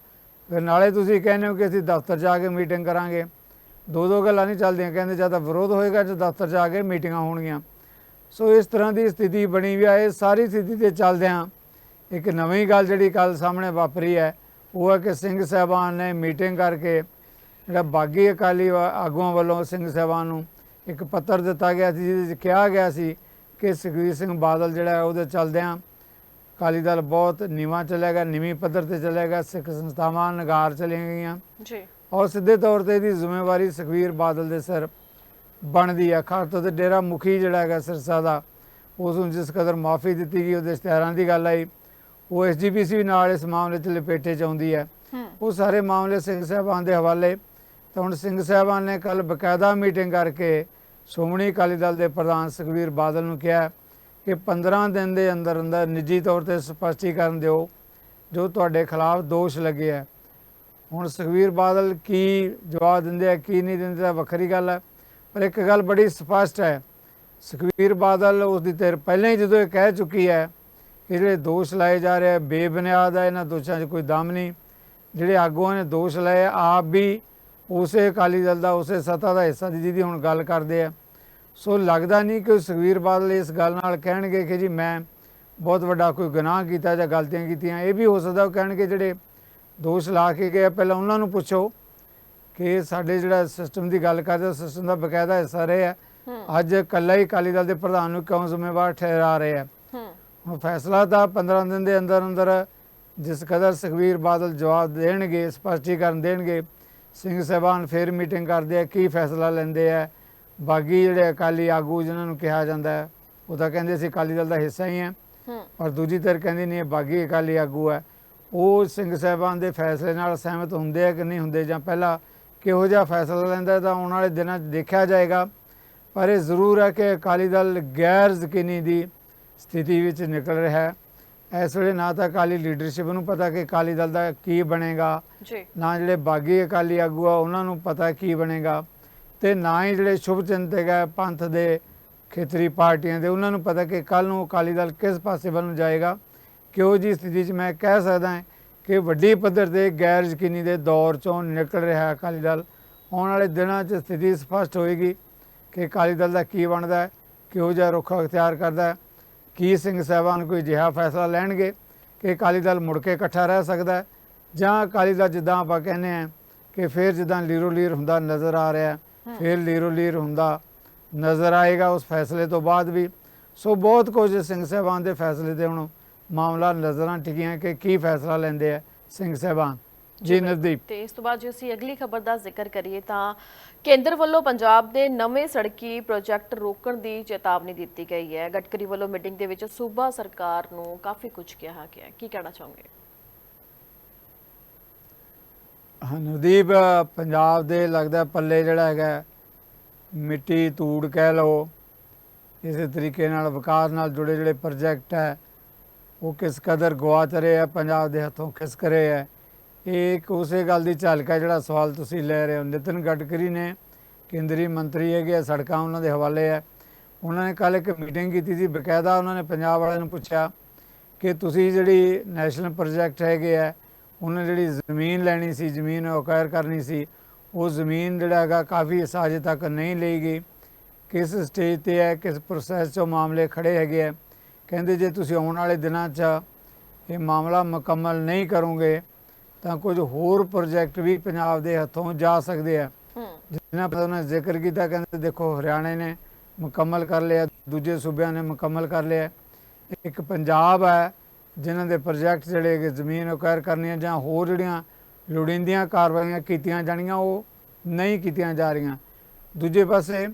ਫਿਰ ਨਾਲੇ ਤੁਸੀਂ ਕਹਿੰਦੇ ਹੋ ਕਿ ਅਸੀਂ ਦਫ਼ਤਰ ਜਾ ਕੇ ਮੀਟਿੰਗ ਕਰਾਂਗੇ। ਦੋ ਦੋ ਗੱਲਾਂ ਨਹੀਂ ਚੱਲਦੀਆਂ, ਕਹਿੰਦੇ ਜਾਂ ਤਾਂ ਵਿਰੋਧ ਹੋਏਗਾ ਜਾਂ ਦਫ਼ਤਰ ਜਾ ਕੇ ਮੀਟਿੰਗਾਂ ਹੋਣਗੀਆਂ। ਸੋ ਇਸ ਤਰ੍ਹਾਂ ਦੀ ਸਥਿਤੀ ਬਣੀ ਵੀ ਆ, ਇਹ ਸਾਰੀ ਸਥਿਤੀ ਤੇ ਚੱਲਦਿਆਂ ਇੱਕ ਨਵੀਂ ਗੱਲ ਜਿਹੜੀ ਕੱਲ ਸਾਹਮਣੇ ਵਾਪਰੀ ਹੈ, ਉਹ ਹੈ ਕਿ ਸਿੰਘ ਸਾਹਿਬਾਨ ਨੇ ਮੀਟਿੰਗ ਕਰਕੇ ਜਿਹੜਾ ਬਾਗੀ ਅਕਾਲੀ ਆਗੂਆਂ ਵੱਲੋਂ ਸਿੰਘ ਸਾਹਿਬਾਨ ਨੂੰ ਇੱਕ ਪੱਤਰ ਦਿੱਤਾ ਗਿਆ ਸੀ, ਜਿਹਦੇ ਵਿੱਚ ਕਿਹਾ ਗਿਆ ਸੀ ਕਿ ਸੁਖਬੀਰ ਸਿੰਘ ਬਾਦਲ ਜਿਹੜਾ ਉਹਦੇ ਚੱਲਦਿਆਂ ਅਕਾਲੀ ਦਲ ਬਹੁਤ ਨੀਵਾਂ ਚੱਲੇਗਾ ਨੀਵੀਂ ਪੱਧਰ ਤੇ ਚੱਲੇਗਾ ਸਿੱਖ ਸੰਸਥਾਵਾਂ ਨਗਾਰ ਚਲੀਆਂ ਗਈਆਂ।
ਜੀ।
ਔਰ ਸਿੱਧੇ ਤੌਰ ਤੇ ਇਹਦੀ ਜ਼ਿੰਮੇਵਾਰੀ ਸੁਖਵੀਰ ਬਾਦਲ ਦੇ ਸਿਰ ਬਣਦੀ ਹੈ ਖਾਸ ਤੌਰ ਤੇ ਡੇਰਾ ਮੁਖੀ ਜਿਹੜਾ ਹੈਗਾ ਸਿਰਸਾ ਦਾ ਉਸ ਨੂੰ ਜਿਸ ਕਦਰ ਮਾਫੀ ਦਿੱਤੀ ਗਈ ਉਹਦੇ ਇਸ਼ਤਿਹਾਰਾਂ ਦੀ ਗੱਲ ਆਈ। ਉਹ ਐਸਜੀਪੀਸੀ ਵੀ ਨਾਲ ਇਸ ਮਾਮਲੇ 'ਚ ਲਪੇਟੇ 'ਚ ਆਉਂਦੀ ਹੈ। ਉਹ ਸਾਰੇ ਮਾਮਲੇ ਸਿੰਘ ਸਾਹਿਬਾਨ ਦੇ ਹਵਾਲੇ। ਤਾਂ ਹੁਣ ਸਿੰਘ ਸਾਹਿਬਾਨ ਨੇ ਕੱਲ ਬਕਾਇਦਾ ਮੀਟਿੰਗ ਕਰਕੇ ਸ਼੍ਰੋਮਣੀ ਅਕਾਲੀ ਦਲ ਦੇ ਪ੍ਰਧਾਨ ਸੁਖਵੀਰ ਬਾਦਲ ਨੂੰ ਕਿਹਾ ਕਿ 15 ਦਿਨ ਦੇ ਅੰਦਰ ਅੰਦਰ ਨਿੱਜੀ ਤੌਰ ਤੇ ਸਪਸ਼ਟੀਕਰਨ ਦਿਓ, ਜੋ ਤੁਹਾਡੇ ਖਿਲਾਫ ਦੋਸ਼ ਲੱਗੇ ਹੈ ਹੁਣ ਸੁਖਵੀਰ ਬਾਦਲ ਕੀ ਜਵਾਬ ਦਿੰਦੇ ਆ, ਕੀ ਨਹੀਂ ਦਿੰਦੇ, ਤਾਂ ਵੱਖਰੀ ਗੱਲ ਹੈ ਪਰ ਇੱਕ ਗੱਲ ਬੜੀ ਸਪਸ਼ਟ ਹੈ ਸੁਖਵੀਰ ਬਾਦਲ ਉਸ ਦੀ ਤੇਰ ਪਹਿਲਾਂ ਹੀ ਜਦੋਂ ਇਹ ਕਹਿ ਚੁੱਕੀ ਹੈ ਕਿ ਜਿਹੜੇ ਦੋਸ਼ ਲਾਏ ਜਾ ਰਹੇ ਆ, ਬੇਬੁਨਿਆਦ ਹੈ ਇਹਨਾਂ ਦੋਸ਼ਾਂ 'ਚ ਕੋਈ ਦਮ ਨਹੀਂ। ਜਿਹੜੇ ਆਗੂਆਂ ਨੇ ਦੋਸ਼ ਲਾਏ ਆਪ ਵੀ ਉਸੇ ਅਕਾਲੀ ਦਲ ਦਾ, ਉਸੇ ਸੱਤਾ ਦਾ ਹਿੱਸਾ ਦੀ ਜਿਹਦੀ ਹੁਣ ਗੱਲ ਕਰਦੇ ਆ। ਸੋ ਲੱਗਦਾ ਨਹੀਂ ਕਿ ਸੁਖਵੀਰ ਬਾਦਲ ਇਸ ਗੱਲ ਨਾਲ ਕਹਿਣਗੇ ਕਿ ਜੀ ਮੈਂ ਬਹੁਤ ਵੱਡਾ ਕੋਈ ਗੁਨਾਹ ਕੀਤਾ ਜਾਂ ਗਲਤੀਆਂ ਕੀਤੀਆਂ ਇਹ ਵੀ ਹੋ ਸਕਦਾ ਉਹ ਕਹਿਣਗੇ ਜਿਹੜੇ ਦੋਸ਼ ਲਾ ਕੇ ਗਏ ਪਹਿਲਾਂ ਉਹਨਾਂ ਨੂੰ ਪੁੱਛੋ ਕਿ ਸਾਡੇ ਜਿਹੜਾ ਸਿਸਟਮ ਦੀ ਗੱਲ ਕਰਦੇ ਸਿਸਟਮ ਦਾ ਬਕਾਇਦਾ ਹਿੱਸਾ ਰਹੇ ਆ। ਅੱਜ ਇਕੱਲਾ ਹੀ ਅਕਾਲੀ ਦਲ ਦੇ ਪ੍ਰਧਾਨ ਨੂੰ ਕਿਉਂ ਜ਼ਿੰਮੇਵਾਰ ਠਹਿਰਾ ਰਹੇ ਆ?
ਹੂੰ।
ਹੁਣ ਫੈਸਲਾ ਤਾਂ 15 ਦਿਨ ਦੇ ਅੰਦਰ ਅੰਦਰ ਜਿਸ ਕਦਰ ਸੁਖਵੀਰ ਬਾਦਲ ਜਵਾਬ ਦੇਣਗੇ ਸਪਸ਼ਟੀਕਰਨ ਦੇਣਗੇ ਸਿੰਘ ਸਾਹਿਬਾਨ ਫੇਰ ਮੀਟਿੰਗ ਕਰਦੇ ਆ ਕੀ ਫੈਸਲਾ ਲੈਂਦੇ ਆ? ਬਾਗੀ ਜਿਹੜੇ ਅਕਾਲੀ ਆਗੂ ਜਿਨ੍ਹਾਂ ਨੂੰ ਕਿਹਾ ਜਾਂਦਾ ਹੈ ਉਹ ਤਾਂ ਕਹਿੰਦੇ ਸੀ ਅਕਾਲੀ ਦਲ ਦਾ ਹਿੱਸਾ ਹੀ ਹੈ। ਪਰ ਦੂਜੀ ਧਿਰ ਕਹਿੰਦੀ ਨਹੀਂ ਇਹ ਬਾਗੀ ਅਕਾਲੀ ਆਗੂ ਹੈ। ਉਹ ਸਿੰਘ ਸਾਹਿਬਾਨ ਦੇ ਫੈਸਲੇ ਨਾਲ ਸਹਿਮਤ ਹੁੰਦੇ ਆ ਕਿ ਨਹੀਂ ਹੁੰਦੇ ਜਾਂ ਪਹਿਲਾਂ ਕਿਹੋ ਜਿਹਾ ਫੈਸਲਾ ਲੈਂਦਾ ਤਾਂ ਆਉਣ ਵਾਲੇ ਦਿਨਾਂ 'ਚ ਦੇਖਿਆ ਜਾਏਗਾ। ਪਰ ਇਹ ਜ਼ਰੂਰ ਹੈ ਕਿ ਅਕਾਲੀ ਦਲ ਗੈਰ ਯਕੀਨੀ ਦੀ ਸਥਿਤੀ ਵਿੱਚ ਨਿਕਲ ਰਿਹਾ ਹੈ। ਇਸ ਵੇਲੇ ਨਾ ਤਾਂ ਅਕਾਲੀ ਲੀਡਰਸ਼ਿਪ ਨੂੰ ਪਤਾ ਕਿ ਅਕਾਲੀ ਦਲ ਦਾ ਕੀ ਬਣੇਗਾ
ਜੀ।
ਨਾ ਜਿਹੜੇ ਬਾਗੀ ਅਕਾਲੀ ਆਗੂ ਆ ਉਹਨਾਂ ਨੂੰ ਪਤਾ ਕੀ ਬਣੇਗਾ। ਤੇ ਨਾ ਹੀ ਜਿਹੜੇ ਸ਼ੁਭ ਚਿੰਤਕ ਹੈ ਪੰਥ ਦੇ ਖੇਤਰੀ ਪਾਰਟੀਆਂ ਦੇ, ਉਹਨਾਂ ਨੂੰ ਪਤਾ ਕਿ ਕੱਲ ਨੂੰ ਅਕਾਲੀ ਦਲ ਕਿਸ ਪਾਸੇ ਵੱਲ ਨੂੰ ਜਾਏਗਾ। ਕਿਉਂ ਜੀ ਸਥਿਤੀ 'ਚ ਮੈਂ ਕਹਿ ਸਕਦਾ ਹਾਂ ਕਿ ਵੱਡੀ ਪੱਧਰ ਤੇ ਗੈਰ ਯਕੀਨੀ ਦੇ ਦੌਰ ਚੋਂ ਨਿਕਲ ਰਿਹਾ ਹੈ ਅਕਾਲੀ ਦਲ। ਆਉਣ ਵਾਲੇ ਦਿਨਾਂ 'ਚ ਸਥਿਤੀ ਸਪਸ਼ਟ ਹੋਏਗੀ ਕਿ ਅਕਾਲੀ ਦਲ ਦਾ ਕੀ ਬਣਦਾ ਹੈ, ਕਿਹੋ ਜਿਹਾ ਰੁਖ ਅਖਤਿਆਰ ਕਰਦਾ ਹੈ, ਕੀ ਸਿੰਘ ਸਾਹਿਬਾਨ ਕੋਈ ਅਜਿਹਾ ਫੈਸਲਾ ਲੈਣਗੇ ਕਿ ਅਕਾਲੀ ਦਲ ਮੁੜ ਕੇ ਇਕੱਠਾ ਰਹਿ ਸਕਦਾ ਹੈ ਜਾਂ ਅਕਾਲੀ ਦਲ ਜਿੱਦਾਂ ਆਪਾਂ ਕਹਿੰਦੇ ਆ ਕਿ ਫਿਰ ਜਿੱਦਾਂ ਲੀਰੋ ਲੀਰ ਹੁੰਦਾ ਨਜ਼ਰ ਆ ਰਿਹਾ ਫਿਰ ਲੀਰੋ ਲੀਰ ਹੁੰਦਾ ਨਜ਼ਰ ਆਏਗਾ ਉਸ ਫੈਸਲੇ ਤੋਂ ਬਾਅਦ ਵੀ। ਸੋ ਬਹੁਤ ਕੁਝ ਸਿੰਘ ਸਾਹਿਬਾਨ ਦੇ ਫੈਸਲੇ ਤੇ ਹੁਣ ਮਾਮਲਾ ਨਜ਼ਰਾਂ ਟਿਕੀਆਂ ਕਿ ਕੀ ਫੈਸਲਾ ਲੈਂਦੇ ਆ ਸਿੰਘ ਸਾਹਿਬਾਨ। ਜੀ ਨਜ਼ਦੀਪ
ਤੇ ਇਸ ਤੋਂ ਬਾਅਦ ਜੇ ਅਸੀਂ ਅਗਲੀ ਖਬਰ ਦਾ ਜ਼ਿਕਰ ਕਰੀਏ ਤਾਂ ਕੇਂਦਰ ਵੱਲੋਂ ਪੰਜਾਬ ਦੇ ਨਵੇਂ ਸੜਕੀ ਪ੍ਰੋਜੈਕਟ ਰੋਕਣ ਦੀ ਚੇਤਾਵਨੀ ਦਿੱਤੀ ਗਈ ਹੈ। ਗਟਕਰੀ ਵੱਲੋਂ ਮੀਟਿੰਗ ਦੇ ਵਿੱਚ ਸੂਬਾ ਸਰਕਾਰ ਨੂੰ ਕਾਫੀ ਕੁਝ ਕਿਹਾ ਗਿਆ। ਕੀ ਕਹਿਣਾ ਚਾਹੋਗੇ?
ਹਾਂ ਪੰਜਾਬ ਦੇ ਲੱਗਦਾ ਪੱਲੇ ਜਿਹੜਾ ਹੈਗਾ, ਮਿੱਟੀ ਧੂੜ ਕਹਿ ਲਓ, ਇਸੇ ਤਰੀਕੇ ਨਾਲ, ਵਿਕਾਸ ਨਾਲ ਜੁੜੇ ਜਿਹੜੇ ਪ੍ਰੋਜੈਕਟ ਹੈ, ਉਹ ਕਿਸ ਕਦਰ ਗਵਾਚ ਰਹੇ ਆ ਪੰਜਾਬ ਦੇ ਹੱਥੋਂ ਖਿਸਕ ਰਹੇ ਆ ਇਹ ਇੱਕ ਉਸੇ ਗੱਲ ਦੀ ਝਲਕਾ ਜਿਹੜਾ ਸਵਾਲ ਤੁਸੀਂ ਲੈ ਰਹੇ ਹੋ। ਨਿਤਿਨ ਗਡਕਰੀ ਨੇ, ਕੇਂਦਰੀ ਮੰਤਰੀ ਹੈਗੇ ਆ, ਸੜਕਾਂ ਉਹਨਾਂ ਦੇ ਹਵਾਲੇ ਹੈ। ਉਹਨਾਂ ਨੇ ਕੱਲ ਇੱਕ ਮੀਟਿੰਗ ਕੀਤੀ ਸੀ, ਬਕਾਇਦਾ ਉਹਨਾਂ ਨੇ ਪੰਜਾਬ ਵਾਲਿਆਂ ਨੂੰ ਪੁੱਛਿਆ ਕਿ ਤੁਸੀਂ ਜਿਹੜੀ ਨੈਸ਼ਨਲ ਪ੍ਰੋਜੈਕਟ ਹੈਗੇ ਆ ਉਹਨਾਂ ਜਿਹੜੀ ਜ਼ਮੀਨ ਲੈਣੀ ਸੀ ਜ਼ਮੀਨ ਅਕਵਾਇਰ ਕਰਨੀ ਸੀ ਉਹ ਜ਼ਮੀਨ ਜਿਹੜਾ ਹੈਗਾ ਕਾਫੀ ਹਿੱਸਾ ਅਜੇ ਤੱਕ ਨਹੀਂ ਲਈ ਗਈ। ਕਿਸ ਸਟੇਜ ਤੇ ਹੈ ਕਿਸ ਪ੍ਰੋਸੈਸ 'ਚੋਂ ਮਾਮਲੇ ਖੜੇ ਹੈਗੇ ਆ ਕਹਿੰਦੇ ਜੇ ਤੁਸੀਂ ਆਉਣ ਵਾਲੇ ਦਿਨਾਂ 'ਚ ਇਹ ਮਾਮਲਾ ਮੁਕੰਮਲ ਨਹੀਂ ਕਰੋਗੇ ਤਾਂ ਕੁਝ ਹੋਰ ਪ੍ਰੋਜੈਕਟ ਵੀ ਪੰਜਾਬ ਦੇ ਹੱਥੋਂ ਜਾ ਸਕਦੇ ਆ ਜਿਨ੍ਹਾਂ ਪਰ ਉਹਨੇ ਜ਼ਿਕਰ ਕੀਤਾ ਕਹਿੰਦੇ ਦੇਖੋ ਹਰਿਆਣੇ ਨੇ ਮੁਕੰਮਲ ਕਰ ਲਿਆ ਦੂਜੇ ਸੂਬਿਆਂ ਨੇ ਮੁਕੰਮਲ ਕਰ ਲਿਆ। ਇੱਕ ਪੰਜਾਬ ਹੈ ਜਿਨ੍ਹਾਂ ਦੇ ਪ੍ਰੋਜੈਕਟ ਜਿਹੜੇ ਕਿ ਜ਼ਮੀਨ ਅਕਵਾਇਰ ਕਰਨੀਆਂ ਜਾਂ ਹੋਰ ਜਿਹੜੀਆਂ ਲੋੜੀਂਦੀਆਂ ਕਾਰਵਾਈਆਂ ਕੀਤੀਆਂ ਜਾਣੀਆਂ ਉਹ ਨਹੀਂ ਕੀਤੀਆਂ ਜਾ ਰਹੀਆਂ। ਦੂਜੇ ਪਾਸੇ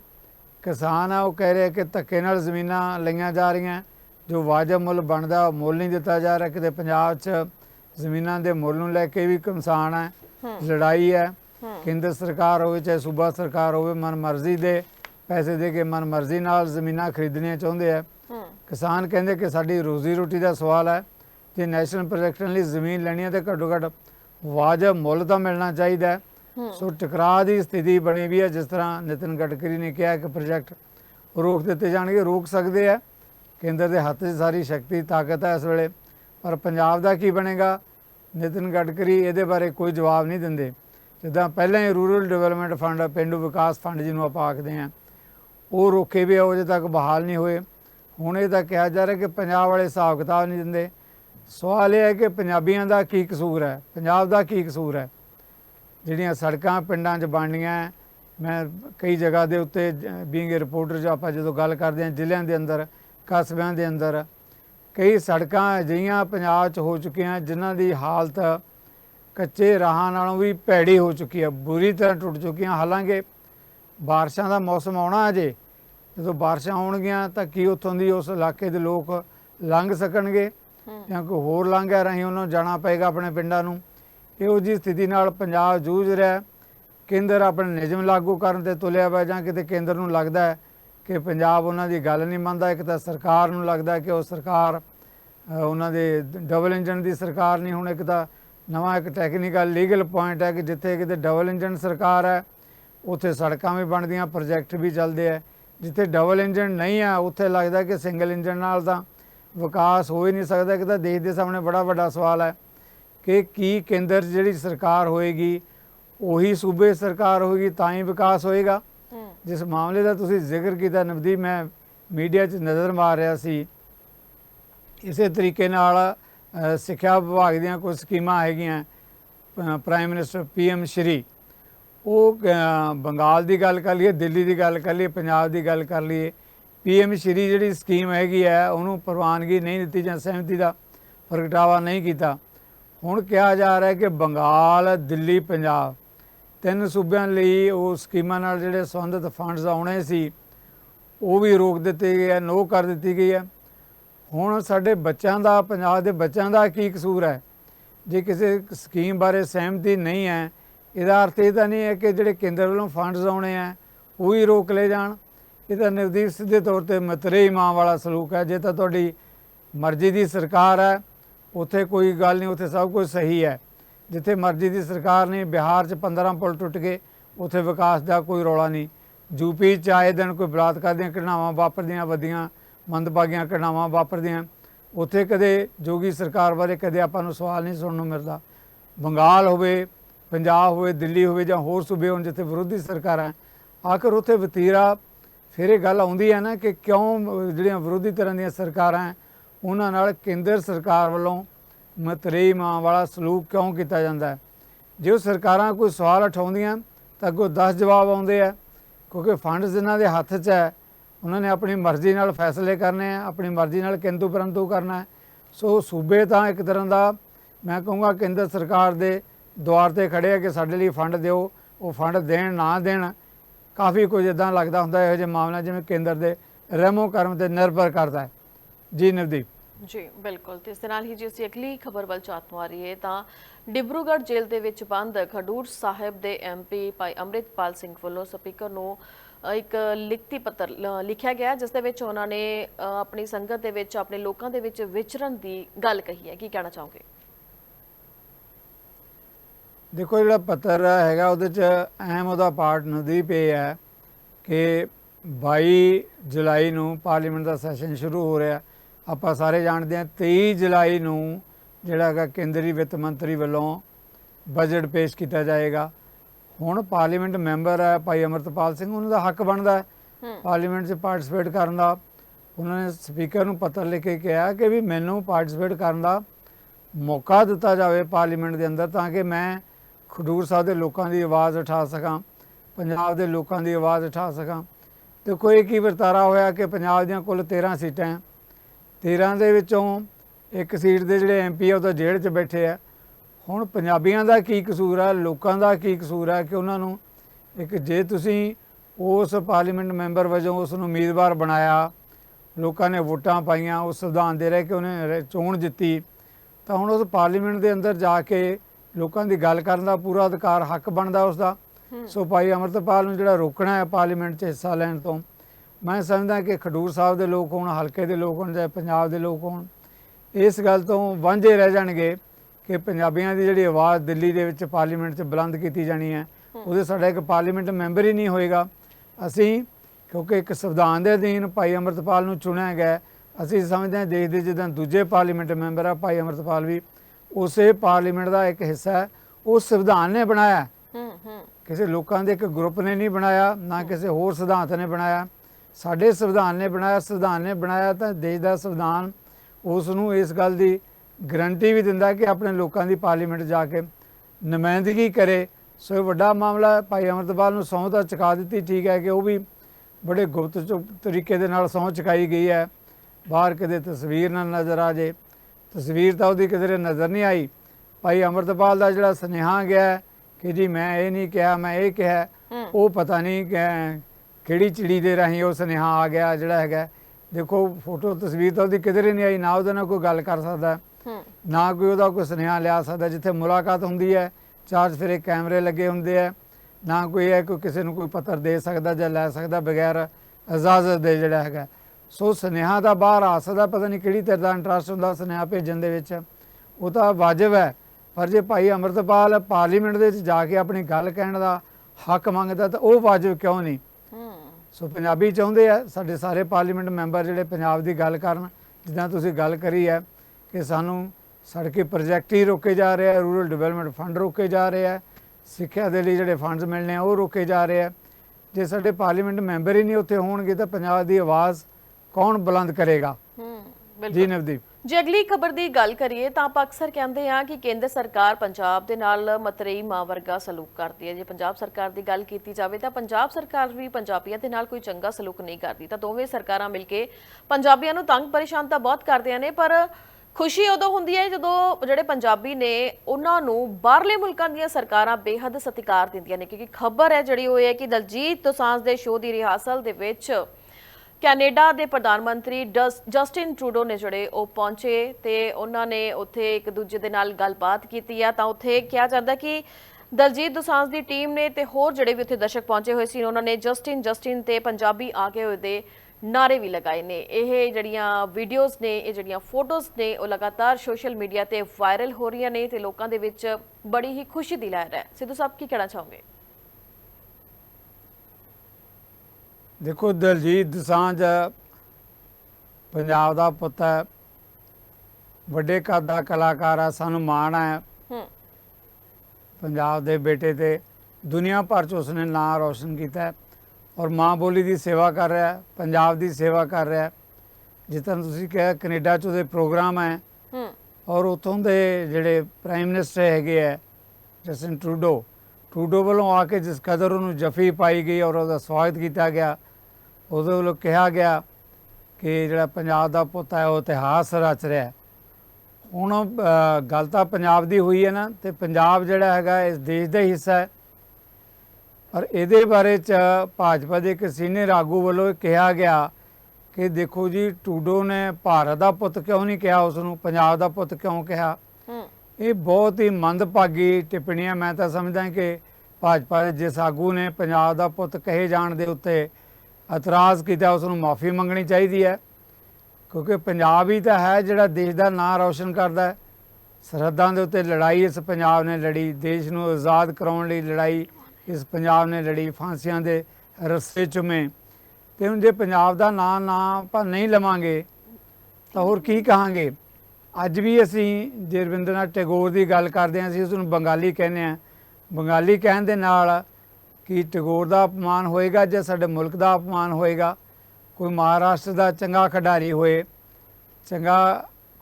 ਕਿਸਾਨ ਆ ਉਹ ਕਹਿ ਰਿਹਾ ਕਿ ਧੱਕੇ ਨਾਲ ਜ਼ਮੀਨਾਂ ਲਈਆਂ ਜਾ ਰਹੀਆਂ। ਜੋ ਵਾਜਬ ਮੁੱਲ ਬਣਦਾ ਉਹ ਮੁੱਲ ਨਹੀਂ ਦਿੱਤਾ ਜਾ ਰਿਹਾ। ਕਿਤੇ ਪੰਜਾਬ 'ਚ ਜ਼ਮੀਨਾਂ ਦੇ ਮੁੱਲ ਨੂੰ ਲੈ ਕੇ ਵੀ ਕਿਸਾਨ ਹੈ। ਲੜਾਈ ਹੈ। ਕੇਂਦਰ ਸਰਕਾਰ ਹੋਵੇ ਚਾਹੇ ਸੂਬਾ ਸਰਕਾਰ ਹੋਵੇ ਮਨਮਰਜ਼ੀ ਦੇ ਪੈਸੇ ਦੇ ਕੇ ਮਨਮਰਜ਼ੀ ਨਾਲ ਜ਼ਮੀਨਾਂ ਖਰੀਦਣੀਆਂ ਚਾਹੁੰਦੇ ਆ। ਕਿਸਾਨ ਕਹਿੰਦੇ ਕਿ ਸਾਡੀ ਰੋਜ਼ੀ ਰੋਟੀ ਦਾ ਸਵਾਲ ਹੈ ਜੇ ਨੈਸ਼ਨਲ ਪ੍ਰੋਜੈਕਟਾਂ ਲਈ ਜ਼ਮੀਨ ਲੈਣੀ ਹੈ ਤੇ ਘੱਟੋ ਘੱਟ ਵਾਜਬ ਮੁੱਲ ਤਾਂ ਮਿਲਣਾ ਚਾਹੀਦਾ ਹੈ। ਸੋ ਟਕਰਾਅ ਦੀ ਸਥਿਤੀ ਬਣੀ ਵੀ ਹੈ ਜਿਸ ਤਰ੍ਹਾਂ ਨਿਤਿਨ ਗਡਕਰੀ ਨੇ ਕਿਹਾ ਕਿ ਪ੍ਰੋਜੈਕਟ ਰੋਕ ਦਿੱਤੇ ਜਾਣਗੇ ਰੋਕ ਸਕਦੇ ਆ ਕੇਂਦਰ ਦੇ ਹੱਥ 'ਚ ਸਾਰੀ ਸ਼ਕਤੀ ਤਾਕਤ ਹੈ ਇਸ ਵੇਲੇ ਪਰ ਪੰਜਾਬ ਦਾ ਕੀ ਬਣੇਗਾ? ਨਿਤਿਨ ਗਡਕਰੀ ਇਹਦੇ ਬਾਰੇ ਕੋਈ ਜਵਾਬ ਨਹੀਂ ਦਿੰਦੇ। ਜਿੱਦਾਂ ਪਹਿਲਾਂ ਹੀ ਰੂਰਲ ਡਿਵੈਲਪਮੈਂਟ ਫੰਡ ਪਿੰਡੂ ਵਿਕਾਸ ਫੰਡ ਜਿਹਨੂੰ ਆਪਾਂ ਆਖਦੇ ਹਾਂ ਉਹ ਰੋਕੇ ਵੀ ਆ, ਅਜੇ ਤੱਕ ਬਹਾਲ ਨਹੀਂ ਹੋਏ। ਹੁਣ ਇਹ ਤਾਂ ਕਿਹਾ ਜਾ ਰਿਹਾ ਕਿ ਪੰਜਾਬ ਵਾਲੇ ਹਿਸਾਬ ਕਿਤਾਬ ਨਹੀਂ ਦਿੰਦੇ। ਸਵਾਲ ਇਹ ਹੈ ਕਿ ਪੰਜਾਬੀਆਂ ਦਾ ਕੀ ਕਸੂਰ ਹੈ? ਪੰਜਾਬ ਦਾ ਕੀ ਕਸੂਰ ਹੈ? ਜਿਹੜੀਆਂ ਸੜਕਾਂ ਪਿੰਡਾਂ 'ਚ ਬਣਨੀਆਂ ਮੈਂ ਕਈ ਜਗ੍ਹਾ ਦੇ ਉੱਤੇ ਬੀਇੰਗ ਰਿਪੋਰਟਰ ਜੋ ਆਪਾਂ ਜਦੋਂ ਗੱਲ ਕਰਦੇ ਹਾਂ, ਜ਼ਿਲ੍ਹਿਆਂ ਦੇ ਅੰਦਰ, ਕਸਬਿਆਂ ਦੇ ਅੰਦਰ, ਕਈ ਸੜਕਾਂ ਅਜਿਹੀਆਂ ਪੰਜਾਬ 'ਚ ਹੋ ਚੁੱਕੀਆਂ ਜਿਨ੍ਹਾਂ ਦੀ ਹਾਲਤ ਕੱਚੇ ਰਾਹਾਂ ਨਾਲੋਂ ਵੀ ਭੈੜੀ ਹੋ ਚੁੱਕੀ ਹੈ, ਬੁਰੀ ਤਰ੍ਹਾਂ ਟੁੱਟ ਚੁੱਕੀਆਂ। ਹਾਲਾਂਕਿ ਬਾਰਿਸ਼ਾਂ ਦਾ ਮੌਸਮ ਆਉਣਾ ਅਜੇ ਜਦੋਂ ਬਾਰਿਸ਼ਾਂ ਆਉਣਗੀਆਂ ਤਾਂ ਕੀ ਉੱਥੋਂ ਦੀ ਉਸ ਇਲਾਕੇ ਦੇ ਲੋਕ ਲੰਘ ਸਕਣਗੇ ਜਾਂ ਕੋਈ ਹੋਰ ਲਾਂਘਿਆ ਰਾਹੀਂ ਉਹਨਾਂ ਨੂੰ ਜਾਣਾ ਪਏਗਾ ਆਪਣੇ ਪਿੰਡਾਂ ਨੂੰ? ਇਹੋ ਜੀ ਸਥਿਤੀ ਨਾਲ ਪੰਜਾਬ ਜੂਝ ਰਿਹਾ। ਕੇਂਦਰ ਆਪਣੇ ਨਿਯਮ ਲਾਗੂ ਕਰਨ ਤੇ ਤੁਲਿਆ ਵਾ ਜਾਂ ਕਿਤੇ ਕੇਂਦਰ ਨੂੰ ਲੱਗਦਾ ਹੈ ਕਿ ਪੰਜਾਬ ਉਹਨਾਂ ਦੀ ਗੱਲ ਨਹੀਂ ਮੰਨਦਾ ਇੱਕ ਤਾਂ ਸਰਕਾਰ ਨੂੰ ਲੱਗਦਾ ਕਿ ਉਹ ਸਰਕਾਰ ਉਹਨਾਂ ਦੇ ਡਬਲ ਇੰਜਨ ਦੀ ਸਰਕਾਰ ਨਹੀਂ ਹੁਣ ਇੱਕ ਤਾਂ ਨਵਾਂ ਇੱਕ ਟੈਕਨੀਕਲ ਲੀਗਲ ਪੁਆਇੰਟ ਹੈ ਕਿ ਜਿੱਥੇ ਕਿਤੇ ਡਬਲ ਇੰਜਨ ਸਰਕਾਰ ਹੈ ਉੱਥੇ ਸੜਕਾਂ ਵੀ ਬਣਦੀਆਂ ਪ੍ਰੋਜੈਕਟ ਵੀ ਚੱਲਦੇ ਆ ਜਿੱਥੇ ਡਬਲ ਇੰਜਨ ਨਹੀਂ ਆ ਉੱਥੇ ਲੱਗਦਾ ਕਿ ਸਿੰਗਲ ਇੰਜਨ ਨਾਲ ਤਾਂ ਵਿਕਾਸ ਹੋ ਹੀ ਨਹੀਂ ਸਕਦਾ ਕਿ ਤਾਂ ਦੇਸ਼ ਦੇ ਸਾਹਮਣੇ ਬੜਾ ਵੱਡਾ ਸਵਾਲ ਹੈ ਕਿ ਕੀ ਕੇਂਦਰ ਜਿਹੜੀ ਸਰਕਾਰ ਹੋਏਗੀ ਉਹੀ ਸੂਬੇ ਸਰਕਾਰ ਹੋਏਗੀ ਤਾਂ ਹੀ ਵਿਕਾਸ ਹੋਏਗਾ। ਜਿਸ ਮਾਮਲੇ ਦਾ ਤੁਸੀਂ ਜ਼ਿਕਰ ਕੀਤਾ ਨਵਦੀਪ ਮੈਂ ਮੀਡੀਆ 'ਚ ਨਜ਼ਰ ਮਾਰ ਰਿਹਾ ਸੀ। ਇਸੇ ਤਰੀਕੇ ਨਾਲ ਸਿੱਖਿਆ ਵਿਭਾਗ ਦੀਆਂ ਕੁਝ ਸਕੀਮਾਂ ਹੈਗੀਆਂ ਪ੍ਰਾਈਮ ਮਿਨਿਸਟਰ ਪੀਐਮ ਸ਼੍ਰੀ ਉਹ ਬੰਗਾਲ ਦੀ ਗੱਲ ਕਰ ਲਈਏ, ਦਿੱਲੀ ਦੀ ਗੱਲ ਕਰ ਲਈਏ, ਪੰਜਾਬ ਦੀ ਗੱਲ ਕਰ ਲਈਏ ਪੀਐਮ ਸ਼੍ਰੀ ਜਿਹੜੀ ਸਕੀਮ ਹੈਗੀ ਹੈ, ਉਹਨੂੰ ਪ੍ਰਵਾਨਗੀ ਨਹੀਂ ਦਿੱਤੀ ਜਾਂ ਸਹਿਮਤੀ ਦਾ ਪ੍ਰਗਟਾਵਾ ਨਹੀਂ ਕੀਤਾ। ਹੁਣ ਕਿਹਾ ਜਾ ਰਿਹਾ ਕਿ ਬੰਗਾਲ, ਦਿੱਲੀ, ਪੰਜਾਬ ਤਿੰਨ ਸੂਬਿਆਂ ਲਈ ਉਹ ਸਕੀਮਾਂ ਨਾਲ ਜਿਹੜੇ ਸੰਬੰਧਿਤ ਫੰਡਸ ਆਉਣੇ ਸੀ, ਉਹ ਵੀ ਰੋਕ ਦਿੱਤੇ ਗਏ ਆ ਨੋ ਕਰ ਦਿੱਤੀ ਗਈ ਹੈ। ਹੁਣ ਸਾਡੇ ਬੱਚਿਆਂ ਦਾ, ਪੰਜਾਬ ਦੇ ਬੱਚਿਆਂ ਦਾ ਕੀ ਕਸੂਰ ਹੈ? ਜੇ ਕਿਸੇ ਸਕੀਮ ਬਾਰੇ ਸਹਿਮਤੀ ਨਹੀਂ ਹੈ ਇਹਦਾ ਅਰਥ ਇਹ ਤਾਂ ਨਹੀਂ ਹੈ ਕਿ ਜਿਹੜੇ ਕੇਂਦਰ ਵੱਲੋਂ ਫੰਡਸ ਆਉਣੇ ਆ, ਉਹ ਹੀ ਰੋਕ ਲਏ ਜਾਣ। ਇਹ ਤਾਂ ਨਵਦੀਪ ਸਿੱਧੇ ਤੌਰ ਤੇ ਮਤਰੇਈ ਮਾਂ ਵਾਲਾ ਸਲੂਕ ਹੈ। ਜੇ ਤਾਂ ਤੁਹਾਡੀ ਮਰਜ਼ੀ ਦੀ ਸਰਕਾਰ ਹੈ, ਉੱਥੇ ਕੋਈ ਗੱਲ ਨਹੀਂ, ਉੱਥੇ ਸਭ ਕੁਝ ਸਹੀ ਹੈ। ਜਿੱਥੇ ਮਰਜ਼ੀ ਦੀ ਸਰਕਾਰ ਨਹੀਂ, ਬਿਹਾਰ 'ਚ 15 ਪੁਲ ਟੁੱਟ ਗਏ, ਉੱਥੇ ਵਿਕਾਸ ਦਾ ਕੋਈ ਰੌਲਾ ਨਹੀਂ। ਯੂਪੀ 'ਚ ਆਏ ਦਿਨ ਕੋਈ ਬਲਾਤਕਾਰ ਦੀਆਂ ਘਟਨਾਵਾਂ ਵਾਪਰਦੀਆਂ, ਵਧੀਆਂ ਮੰਦਭਾਗੀਆਂ ਘਟਨਾਵਾਂ ਵਾਪਰਦੀਆਂ। ਉੱਥੇ ਕਦੇ ਜੋਗੀ ਸਰਕਾਰ ਬਾਰੇ ਕਦੇ ਆਪਾਂ ਨੂੰ ਸਵਾਲ ਨਹੀਂ ਸੁਣਨ ਨੂੰ ਮਿਲਦਾ। ਬੰਗਾਲ ਹੋਵੇ ਪੰਜਾਬ ਹੋਵੇ ਦਿੱਲੀ ਹੋਵੇ ਜਾਂ ਹੋਰ ਸੂਬੇ ਹੋਣ ਜਿੱਥੇ ਵਿਰੋਧੀ ਸਰਕਾਰਾਂ ਆਖਰ ਉੱਥੇ ਵਤੀਰਾ ਫਿਰ ਇਹ ਗੱਲ ਆਉਂਦੀ ਹੈ ਨਾ ਕਿ ਕਿਉਂ ਜਿਹੜੀਆਂ ਵਿਰੋਧੀ ਤਰ੍ਹਾਂ ਦੀਆਂ ਸਰਕਾਰਾਂ ਹੈ, ਉਹਨਾਂ ਨਾਲ ਕੇਂਦਰ ਸਰਕਾਰ ਵੱਲੋਂ ਮਤਰੇਈ ਮਾਂ ਵਾਲਾ ਸਲੂਕ ਕਿਉਂ ਕੀਤਾ ਜਾਂਦਾ ਹੈ? ਜੇ ਉਹ ਸਰਕਾਰਾਂ ਕੋਈ ਸਵਾਲ ਉਠਾਉਂਦੀਆਂ ਤਾਂ ਅੱਗੋਂ 10 ਜਵਾਬ ਆਉਂਦੇ ਆ ਕਿਉਂਕਿ ਫੰਡਸ ਇਹਨਾਂ ਦੇ ਹੱਥ 'ਚ ਹੈ ਉਹਨਾਂ ਨੇ ਆਪਣੀ ਮਰਜ਼ੀ ਨਾਲ ਫੈਸਲੇ ਕਰਨੇ ਆ ਆਪਣੀ ਮਰਜ਼ੀ ਨਾਲ ਕਿੰਤੂ ਪਰੰਤੂ ਕਰਨਾ ਸੋ ਸੂਬੇ ਤਾਂ ਇੱਕ ਤਰ੍ਹਾਂ ਦਾ ਮੈਂ ਕਹੂੰਗਾ ਕੇਂਦਰ ਸਰਕਾਰ ਦੇ ਦੁਆਰ ਤੇ ਖੜੇ ਆ ਕਿ ਸਾਡੇ ਲਈ ਫੰਡ ਦਿਓ, ਉਹ ਫੰਡ ਦੇਣ ਨਾ ਦੇਣ, ਕਾਫੀ ਕੁਝ ਇਦਾਂ ਲੱਗਦਾ ਹੁੰਦਾ, ਇਹੋ ਜਿਹੇ ਮਾਮਲਾ ਜਿਵੇਂ ਕੇਂਦਰ ਦੇ ਰਹਿਮੋ ਕਰਮ ਤੇ ਨਿਰਭਰ ਕਰਦਾ ਹੈ। ਜੀ ਨਵਦੀਪ।
ਜੀ, ਬਿਲਕੁਲ। ਤੇ ਇਸ ਦੇ ਨਾਲ ਹੀ ਜੇ ਅਸੀਂ ਅਗਲੀ ਖਬਰ ਵੱਲ ਝਾਤ ਮਾਰੀਏ ਤਾਂ ਡਿਬਰੂਗੜ੍ਹ ਜੇਲ੍ਹ ਦੇ ਵਿੱਚ ਬੰਦ ਖਡੂਰ ਸਾਹਿਬ ਦੇ ਐਮਪੀ ਭਾਈ ਅੰਮ੍ਰਿਤਪਾਲ ਸਿੰਘ ਵੱਲੋਂ ਸਪੀਕਰ ਨੂੰ ਇੱਕ ਲਿਖਤੀ ਪੱਤਰ ਲਿਖਿਆ ਗਿਆ, ਜਿਸ ਦੇ ਵਿੱਚ ਉਹਨਾਂ ਨੇ ਆਪਣੀ ਸੰਗਤ ਦੇ ਵਿੱਚ, ਆਪਣੇ ਲੋਕਾਂ ਦੇ ਵਿੱਚ ਵਿਚਰਨ ਦੀ ਗੱਲ ਕਹੀ ਹੈ। ਕੀ ਕਹਿਣਾ ਚਾਹੋਗੇ?
ਦੇਖੋ ਜਿਹੜਾ ਪੱਤਰ ਹੈਗਾ ਉਹਦੇ ਚ ਅਹਿਮ ਉਹਦਾ ਪਾਰਟ ਨਵਦੀਪ ਇਹ ਹੈ ਕਿ 22 ਜੁਲਾਈ ਨੂੰ ਪਾਰਲੀਮੈਂਟ ਦਾ ਸੈਸ਼ਨ ਸ਼ੁਰੂ ਹੋ ਰਿਹਾ। ਆਪਾਂ ਸਾਰੇ ਜਾਣਦੇ ਹਾਂ 23 ਜੁਲਾਈ ਨੂੰ ਜਿਹੜਾ ਹੈਗਾ ਕੇਂਦਰੀ ਵਿੱਤ ਮੰਤਰੀ ਵੱਲੋਂ ਬਜਟ ਪੇਸ਼ ਕੀਤਾ ਜਾਏਗਾ। ਹੁਣ ਪਾਰਲੀਮੈਂਟ ਮੈਂਬਰ ਹੈ ਭਾਈ ਅਮਰਤਪਾਲ ਸਿੰਘ ਉਹਨਾਂ ਦਾ ਹੱਕ ਬਣਦਾ ਹੂੰ। ਪਾਰਲੀਮੈਂਟ 'ਚ ਪਾਰਟਿਸਿਪੇਟ ਕਰਨ ਦਾ। ਉਹਨਾਂ ਨੇ ਸਪੀਕਰ ਨੂੰ ਪੱਤਰ ਲਿਖ ਕੇ ਕਿਹਾ ਕਿ ਵੀ ਮੈਨੂੰ ਪਾਰਟਿਸਿਪੇਟ ਕਰਨ ਦਾ ਮੌਕਾ ਦਿੱਤਾ ਜਾਵੇ ਪਾਰਲੀਮੈਂਟ ਦੇ ਅੰਦਰ ਤਾਂ ਕਿ ਮੈਂ ਖਡੂਰ ਸਾਹਿਬ ਦੇ ਲੋਕਾਂ ਦੀ ਆਵਾਜ਼ ਉਠਾ ਸਕਾਂ, ਪੰਜਾਬ ਦੇ ਲੋਕਾਂ ਦੀ ਆਵਾਜ਼ ਉਠਾ ਸਕਾਂ। ਤੇ ਕੋਈ ਕੀ ਵਰਤਾਰਾ ਹੋਇਆ ਕਿ ਪੰਜਾਬ ਦੀਆਂ ਕੁੱਲ 13 ਸੀਟਾਂ ਹੈ। 13 ਦੇ ਵਿੱਚੋਂ ਇੱਕ ਸੀਟ ਦੇ ਜਿਹੜੇ ਐਮਪੀ ਆ, ਉਹ ਤਾਂ ਜੇਲ੍ਹ 'ਚ ਬੈਠੇ ਆ। ਹੁਣ ਪੰਜਾਬੀਆਂ ਦਾ ਕੀ ਕਸੂਰ ਹੈ ਲੋਕਾਂ ਦਾ ਕੀ ਕਸੂਰ ਹੈ ਕਿ ਉਹਨਾਂ ਨੂੰ ਇੱਕ ਜੇ ਤੁਸੀਂ ਉਸ ਪਾਰਲੀਮੈਂਟ ਮੈਂਬਰ ਵਜੋਂ ਉਸ ਨੂੰ ਉਮੀਦਵਾਰ ਬਣਾਇਆ, ਲੋਕਾਂ ਨੇ ਵੋਟਾਂ ਪਾਈਆਂ ਉਸ ਸੰਵਿਧਾਨ ਦੇ ਰਹਿ ਕੇ ਉਹਨੇ ਚੋਣ ਜਿੱਤੀ, ਤਾਂ ਹੁਣ ਉਸ ਪਾਰਲੀਮੈਂਟ ਦੇ ਅੰਦਰ ਜਾ ਕੇ ਲੋਕਾਂ ਦੀ ਗੱਲ ਕਰਨ ਦਾ ਪੂਰਾ ਅਧਿਕਾਰ ਹੱਕ ਬਣਦਾ ਉਸ ਦਾ ਸੋ ਭਾਈ ਅਮਰਤਪਾਲ ਨੂੰ ਜਿਹੜਾ ਰੋਕਣਾ ਹੈ ਪਾਰਲੀਮੈਂਟ 'ਚ ਹਿੱਸਾ ਲੈਣ ਤੋਂ ਮੈਂ ਸਮਝਦਾ ਕਿ ਖਡੂਰ ਸਾਹਿਬ ਦੇ ਲੋਕ ਹੋਣ ਹਲਕੇ ਦੇ ਲੋਕ ਹੋਣ ਜਾਂ ਪੰਜਾਬ ਦੇ ਲੋਕ ਹੋਣ ਇਸ ਗੱਲ ਤੋਂ ਵਾਂਝੇ ਰਹਿ ਜਾਣਗੇ ਕਿ ਪੰਜਾਬੀਆਂ ਦੀ ਜਿਹੜੀ ਆਵਾਜ਼ ਦਿੱਲੀ ਦੇ ਵਿੱਚ ਪਾਰਲੀਮੈਂਟ 'ਚ ਬੁਲੰਦ ਕੀਤੀ ਜਾਣੀ ਹੈ। ਉਹਦੇ ਸਾਡਾ ਇੱਕ ਪਾਰਲੀਮੈਂਟ ਮੈਂਬਰ ਹੀ ਨਹੀਂ ਹੋਏਗਾ। ਅਸੀਂ ਕਿਉਂਕਿ ਇੱਕ ਸੰਵਿਧਾਨ ਦੇ ਅਧੀਨ ਭਾਈ ਅਮਰਤਪਾਲ ਨੂੰ ਚੁਣਿਆ ਗਿਆ। ਅਸੀਂ ਸਮਝਦੇ ਹਾਂ ਦੇਸ਼ ਦੇ ਜਿੱਦਾਂ ਦੂਜੇ ਪਾਰਲੀਮੈਂਟ ਮੈਂਬਰ ਆ ਭਾਈ ਅਮਰਤਪਾਲ ਵੀ। ਉਸੇ ਪਾਰਲੀਮੈਂਟ ਦਾ ਇੱਕ ਹਿੱਸਾ ਹੈ। ਉਹ ਸੰਵਿਧਾਨ ਨੇ ਬਣਾਇਆ। ਹੈ।
ਹੂੰ।
ਕਿਸੇ ਲੋਕਾਂ ਦੇ ਇੱਕ ਗਰੁੱਪ ਨੇ ਨਹੀਂ ਬਣਾਇਆ ਨਾ ਕਿਸੇ ਹੋਰ ਸਿਧਾਂਤ ਨੇ ਬਣਾਇਆ। ਸਾਡੇ ਸੰਵਿਧਾਨ ਨੇ ਬਣਾਇਆ ਸੰਵਿਧਾਨ ਨੇ ਬਣਾਇਆ ਤਾਂ ਦੇਸ਼ ਦਾ ਸੰਵਿਧਾਨ ਉਸ ਨੂੰ ਇਸ ਗੱਲ ਦੀ ਗਰੰਟੀ ਵੀ ਦਿੰਦਾ ਕਿ ਆਪਣੇ ਲੋਕਾਂ ਦੀ ਪਾਰਲੀਮੈਂਟ ਜਾ ਕੇ ਨੁਮਾਇੰਦਗੀ ਕਰੇ। ਸੋ ਇਹ ਵੱਡਾ ਮਾਮਲਾ। ਭਾਈ ਅਮਰਤਪਾਲ ਨੂੰ ਸਹੁੰ ਤਾਂ ਚੁਕਾ ਦਿੱਤੀ ਠੀਕ ਹੈ ਕਿ ਉਹ ਵੀ ਬੜੇ ਗੁਪਤ ਤਰੀਕੇ ਦੇ ਨਾਲ ਸਹੁੰ ਚੁਕਾਈ ਗਈ ਹੈ। ਬਾਹਰ ਕਿਤੇ ਤਸਵੀਰ ਨਾ ਨਜ਼ਰ ਆ ਜੇ। ਤਸਵੀਰ ਤਾਂ ਉਹਦੀ ਕਿਧਰੇ ਨਜ਼ਰ ਨਹੀਂ ਆਈ। ਭਾਈ ਅਮਰਤਪਾਲ ਦਾ ਜਿਹੜਾ ਸੁਨੇਹਾ ਗਿਆ ਕਿ ਜੀ ਮੈਂ ਇਹ ਨਹੀਂ ਕਿਹਾ ਮੈਂ ਇਹ ਕਿਹਾ ਉਹ ਪਤਾ ਨਹੀਂ ਕਿ- ਕਿਹੜੀ ਚਿੜੀ ਦੇ ਰਾਹੀਂ ਉਹ ਸੁਨੇਹਾ ਆ ਗਿਆ ਜਿਹੜਾ ਹੈਗਾ। ਦੇਖੋ ਫੋਟੋ ਤਸਵੀਰ ਤਾਂ ਉਹਦੀ ਕਿਧਰੇ ਨਹੀਂ ਆਈ ਨਾ ਉਹਦੇ ਨਾਲ ਕੋਈ ਗੱਲ ਕਰ ਸਕਦਾ। ਨਾ ਕੋਈ ਉਹਦਾ ਕੋਈ ਸੁਨੇਹਾ ਲਿਆ ਸਕਦਾ ਜਿੱਥੇ ਮੁਲਾਕਾਤ ਹੁੰਦੀ ਹੈ ਚਾਰ ਚਫੇਰੇ ਕੈਮਰੇ ਲੱਗੇ ਹੁੰਦੇ ਆ ਨਾ ਕੋਈ ਹੈ ਕੋਈ ਕਿਸੇ ਨੂੰ ਕੋਈ ਪੱਤਰ ਦੇ ਸਕਦਾ ਜਾਂ ਲੈ ਸਕਦਾ ਬਗੈਰ ਇਜਾਜ਼ਤ ਦੇ ਜਿਹੜਾ ਹੈਗਾ। ਸੋ ਸੁਨੇਹਾ ਦਾ ਬਾਹਰ ਆ ਸਕਦਾ ਪਤਾ ਨਹੀਂ ਕਿਹੜੀ ਤਰ੍ਹਾਂ ਦਾ ਇੰਟਰਸਟ ਹੁੰਦਾ ਸੁਨੇਹਾ ਭੇਜਣ ਦੇ ਵਿੱਚ। ਉਹ ਤਾਂ ਵਾਜਬ ਹੈ। ਪਰ ਜੇ ਭਾਈ ਅੰਮ੍ਰਿਤਪਾਲ ਪਾਰਲੀਮੈਂਟ ਦੇ ਵਿੱਚ ਜਾ ਕੇ ਆਪਣੀ ਗੱਲ ਕਹਿਣ ਦਾ ਹੱਕ ਮੰਗਦਾ ਤਾਂ ਉਹ ਵਾਜਬ ਕਿਉਂ ਨਹੀਂ?
ਹੂੰ।
ਸੋ ਪੰਜਾਬੀ ਚਾਹੁੰਦੇ ਆ ਸਾਡੇ ਸਾਰੇ ਪਾਰਲੀਮੈਂਟ ਮੈਂਬਰ ਜਿਹੜੇ ਪੰਜਾਬ ਦੀ ਗੱਲ ਕਰਨ ਜਿੱਦਾਂ ਤੁਸੀਂ ਗੱਲ ਕਰੀ ਹੈ ਕਿ ਸਾਨੂੰ ਸੜਕੀ ਪ੍ਰੋਜੈਕਟ ਹੀ ਰੋਕੇ ਜਾ ਰਹੇ ਆ ਰੂਰਲ ਡਿਵੈਲਪਮੈਂਟ ਫੰਡ ਰੋਕੇ ਜਾ ਰਹੇ ਆ ਸਿੱਖਿਆ ਦੇ ਲਈ ਜਿਹੜੇ ਫੰਡਸ ਮਿਲਣੇ ਆ ਉਹ ਰੋਕੇ ਜਾ ਰਹੇ ਆ। ਜੇ ਸਾਡੇ ਪਾਰਲੀਮੈਂਟ ਮੈਂਬਰ ਹੀ ਨਹੀਂ ਉੱਥੇ ਹੋਣਗੇ ਤਾਂ ਪੰਜਾਬ ਦੀ ਆਵਾਜ਼ ਕੌਣ ਬੁਲੰਦ ਕਰੇਗਾ?
ਹੂੰ
ਜੀ ਨਵਦੀਪ।
ਜੇ ਅਗਲੀ ਖਬਰ ਦੀ ਗੱਲ ਕਰੀਏ ਤਾਂ ਆਪਾਂ ਅਕਸਰ ਕਹਿੰਦੇ ਆ ਕਿ ਕੇਂਦਰ ਸਰਕਾਰ ਪੰਜਾਬ ਦੇ ਨਾਲ ਮਤਰੇਈ ਮਾਂ ਵਰਗਾ ਸਲੂਕ ਕਰਦੀ ਹੈ। ਜੇ ਪੰਜਾਬ ਸਰਕਾਰ ਦੀ ਗੱਲ ਕੀਤੀ ਜਾਵੇ ਤਾਂ ਪੰਜਾਬ ਸਰਕਾਰ ਵੀ ਪੰਜਾਬੀਆਂ ਦੇ ਨਾਲ ਕੋਈ ਚੰਗਾ ਸਲੂਕ ਨਹੀਂ ਕਰਦੀ। ਤਾਂ ਦੋਵੇਂ ਸਰਕਾਰਾਂ ਮਿਲ ਕੇ ਪੰਜਾਬੀਆਂ ਨੂੰ ਤੰਗ ਪਰੇਸ਼ਾਨ ਤਾਂ ਬਹੁਤ ਕਰਦੀਆਂ ਨੇ ਪਰ ਖੁਸ਼ੀ ਉਦੋਂ ਹੁੰਦੀ ਹੈ ਜਦੋਂ ਜਿਹੜੇ ਪੰਜਾਬੀ ਨੇ ਉਹਨਾਂ ਨੂੰ ਬਾਹਰਲੇ ਮੁਲਕਾਂ ਦੀਆਂ ਸਰਕਾਰਾਂ ਬੇਹੱਦ ਸਤਿਕਾਰ ਦਿੰਦੀਆਂ ਨੇ। ਕਿਉਂਕਿ ਖਬਰ ਹੈ ਜਿਹੜੀ ਇਹ ਹੈ ਕਿ ਦਲਜੀਤ ਦੋਸਾਂਝ ਦੇ ਸ਼ੋਅ ਦੀ ਰਿਹਾਸਲ ਦੇ ਵਿੱਚ ਕੈਨੇਡਾ ਦੇ ਪ੍ਰਧਾਨ ਮੰਤਰੀ ਡਸ- ਜਸਟਿਨ ਟਰੂਡੋ ਨੇ ਜਿਹੜੇ ਉਹ ਪਹੁੰਚੇ ਤੇ ਉਹਨਾਂ ਨੇ ਉੱਥੇ ਇੱਕ ਦੂਜੇ ਦੇ ਨਾਲ ਗੱਲਬਾਤ ਕੀਤੀ ਆ। ਤਾਂ ਉੱਥੇ ਕਿਹਾ ਜਾਂਦਾ ਕਿ ਦਲਜੀਤ ਦੋਸਾਂਝ ਦੀ ਟੀਮ ਨੇ ਤੇ ਹੋਰ ਜਿਹੜੇ ਵੀ ਉੱਥੇ ਦਰਸ਼ਕ ਪਹੁੰਚੇ ਹੋਏ ਸੀ, ਉਹਨਾਂ ਨੇ ਜਸਟਿਨ ਜਸਟਿਨ ਤੇ ਪੰਜਾਬੀ ਆ ਕੇ ਹੋਏ ਦੇ ਨਾਰੇ ਵੀ ਲਗਾਏ ਨੇ। ਇਹ ਜਿਹੜੀਆਂ ਵੀਡੀਓਜ਼ ਨੇ, ਇਹ ਜਿਹੜੀਆਂ ਫੋਟੋਜ਼ ਨੇ, ਉਹ ਲਗਾਤਾਰ ਸੋਸ਼ਲ ਮੀਡੀਆ ਤੇ ਵਾਇਰਲ ਹੋ ਰਹੀਆਂ ਨੇ ਤੇ ਲੋਕਾਂ ਦੇ ਵਿੱਚ ਬੜੀ ਹੀ ਖੁਸ਼ੀ ਦੀ ਲਹਿਰ ਹੈ। ਸਿੱਧੂ ਸਾਹਿਬ, ਕੀ ਕਹਿਣਾ ਚਾਹੋਗੇ?
ਦੇਖੋ ਦਲਜੀਤ ਦੋਸਾਂਝ ਪੰਜਾਬ ਦਾ ਪੁੱਤ ਹੈ ਵੱਡੇ ਕੱਦ ਦਾ ਕਲਾਕਾਰ ਹੈ ਸਾਨੂੰ ਮਾਣ ਹੈ। ਪੰਜਾਬ ਦੇ ਬੇਟੇ ਤੇ ਦੁਨੀਆ ਭਰ ਚ ਉਸਨੇ ਨਾਂ ਰੌਸ਼ਨ ਕੀਤਾ ਹੈ ਔਰ ਮਾਂ ਬੋਲੀ ਦੀ ਸੇਵਾ ਕਰ ਰਿਹਾ ਹੈ ਪੰਜਾਬ ਦੀ ਸੇਵਾ ਕਰ ਰਿਹਾ ਹੈ। ਤਰ੍ਹਾਂ ਤੁਸੀਂ ਕਿਹਾ ਕੈਨੇਡਾ ਚ ਉਹਦੇ ਪ੍ਰੋਗਰਾਮ ਹੈ। ਔਰ ਉਥੋਂ ਦੇ ਜਿਹੜੇ ਪ੍ਰਾਈਮ ਮਿਨਿਸਟਰ ਹੈਗੇ ਹੈ ਜਸਟਿਨ ਟਰੂਡੋ ਟਰੂਡੋ ਵੱਲੋਂ ਆ ਕੇ ਜਿਸ ਕਦਰ ਉਹਨੂੰ ਜਫੀ ਪਾਈ ਗਈ ਔਰ ਉਹਦਾ ਸਵਾਗਤ ਕੀਤਾ ਗਿਆ ਉਹਦੇ ਵੱਲੋਂ ਕਿਹਾ ਗਿਆ ਕਿ ਜਿਹੜਾ ਪੰਜਾਬ ਦਾ ਪੁੱਤ ਹੈ ਉਹ ਇਤਿਹਾਸ ਰਚ ਰਿਹਾ ਹੁਣ ਗੱਲ ਤਾਂ ਪੰਜਾਬ ਦੀ ਹੋਈ ਹੈ ਨਾ ਤੇ ਪੰਜਾਬ ਜਿਹੜਾ ਹੈਗਾ ਇਸ ਦੇਸ਼ ਦਾ ਹਿੱਸਾ ਹੈ। ਔਰ ਇਹਦੇ ਬਾਰੇ ਚ ਭਾਜਪਾ ਦੇ ਇੱਕ ਸੀਨੀਅਰ ਆਗੂ ਵੱਲੋਂ ਕਿਹਾ ਗਿਆ ਕਿ ਦੇਖੋ ਜੀ ਟੂਡੋ ਨੇ ਭਾਰਤ ਦਾ ਪੁੱਤ ਕਿਉਂ ਨਹੀਂ ਕਿਹਾ ਉਸ ਨੂੰ ਪੰਜਾਬ ਦਾ ਪੁੱਤ ਕਿਉਂ ਕਿਹਾ? ਇਹ ਬਹੁਤ ਹੀ ਮੰਦਭਾਗੀ ਟਿੱਪਣੀਆਂ ਮੈਂ ਤਾਂ ਸਮਝਦਾ ਕਿ ਭਾਜਪਾ ਦੇ ਜਿਸ ਆਗੂ ਨੇ ਪੰਜਾਬ ਦਾ ਪੁੱਤ ਕਹੇ ਜਾਣ ਦੇ ਉੱਤੇ ਇਤਰਾਜ਼ ਕੀਤਾ ਉਸ ਨੂੰ ਮਾਫੀ ਮੰਗਣੀ ਚਾਹੀਦੀ ਹੈ। ਕਿਉਂਕਿ ਪੰਜਾਬ ਹੀ ਤਾਂ ਹੈ ਜਿਹੜਾ ਦੇਸ਼ ਦਾ ਨਾਂ ਰੌਸ਼ਨ ਕਰਦਾ ਹੈ। ਸਰਹੱਦਾਂ ਦੇ ਉੱਤੇ ਲੜਾਈ ਇਸ ਪੰਜਾਬ ਨੇ ਲੜੀ, ਦੇਸ਼ ਨੂੰ ਆਜ਼ਾਦ ਕਰਾਉਣ ਲਈ ਲੜਾਈ ਇਸ ਪੰਜਾਬ ਨੇ ਲੜੀ, ਫਾਂਸੀਆਂ ਦੇ ਰਸਤੇ ਚੁਮੇ। ਤੇ ਹੁਣ ਜੇ ਪੰਜਾਬ ਦਾ ਨਾਂ, ਨਾ ਆਪਾਂ ਨਹੀਂ ਲਵਾਂਗੇ, ਤਾਂ ਹੋਰ ਕੀ ਕਹਾਂਗੇ? ਅੱਜ ਵੀ ਅਸੀਂ ਜੇ ਰਵਿੰਦਰਨਾਥ ਟੈਗੋਰ ਦੀ ਗੱਲ ਕਰਦੇ ਹਾਂ, ਅਸੀਂ ਉਸ ਨੂੰ ਬੰਗਾਲੀ ਕਹਿੰਦੇ ਹਾਂ। ਬੰਗਾਲੀ ਕਹਿਣ ਦੇ ਨਾਲ ਕੀ ਟੈਗੋਰ ਦਾ ਅਪਮਾਨ ਹੋਏਗਾ ਜਾਂ ਸਾਡੇ ਮੁਲਕ ਦਾ ਅਪਮਾਨ ਹੋਏਗਾ? ਕੋਈ ਮਹਾਰਾਸ਼ਟਰ ਦਾ ਚੰਗਾ ਖਿਡਾਰੀ ਹੋਏ ਚੰਗਾ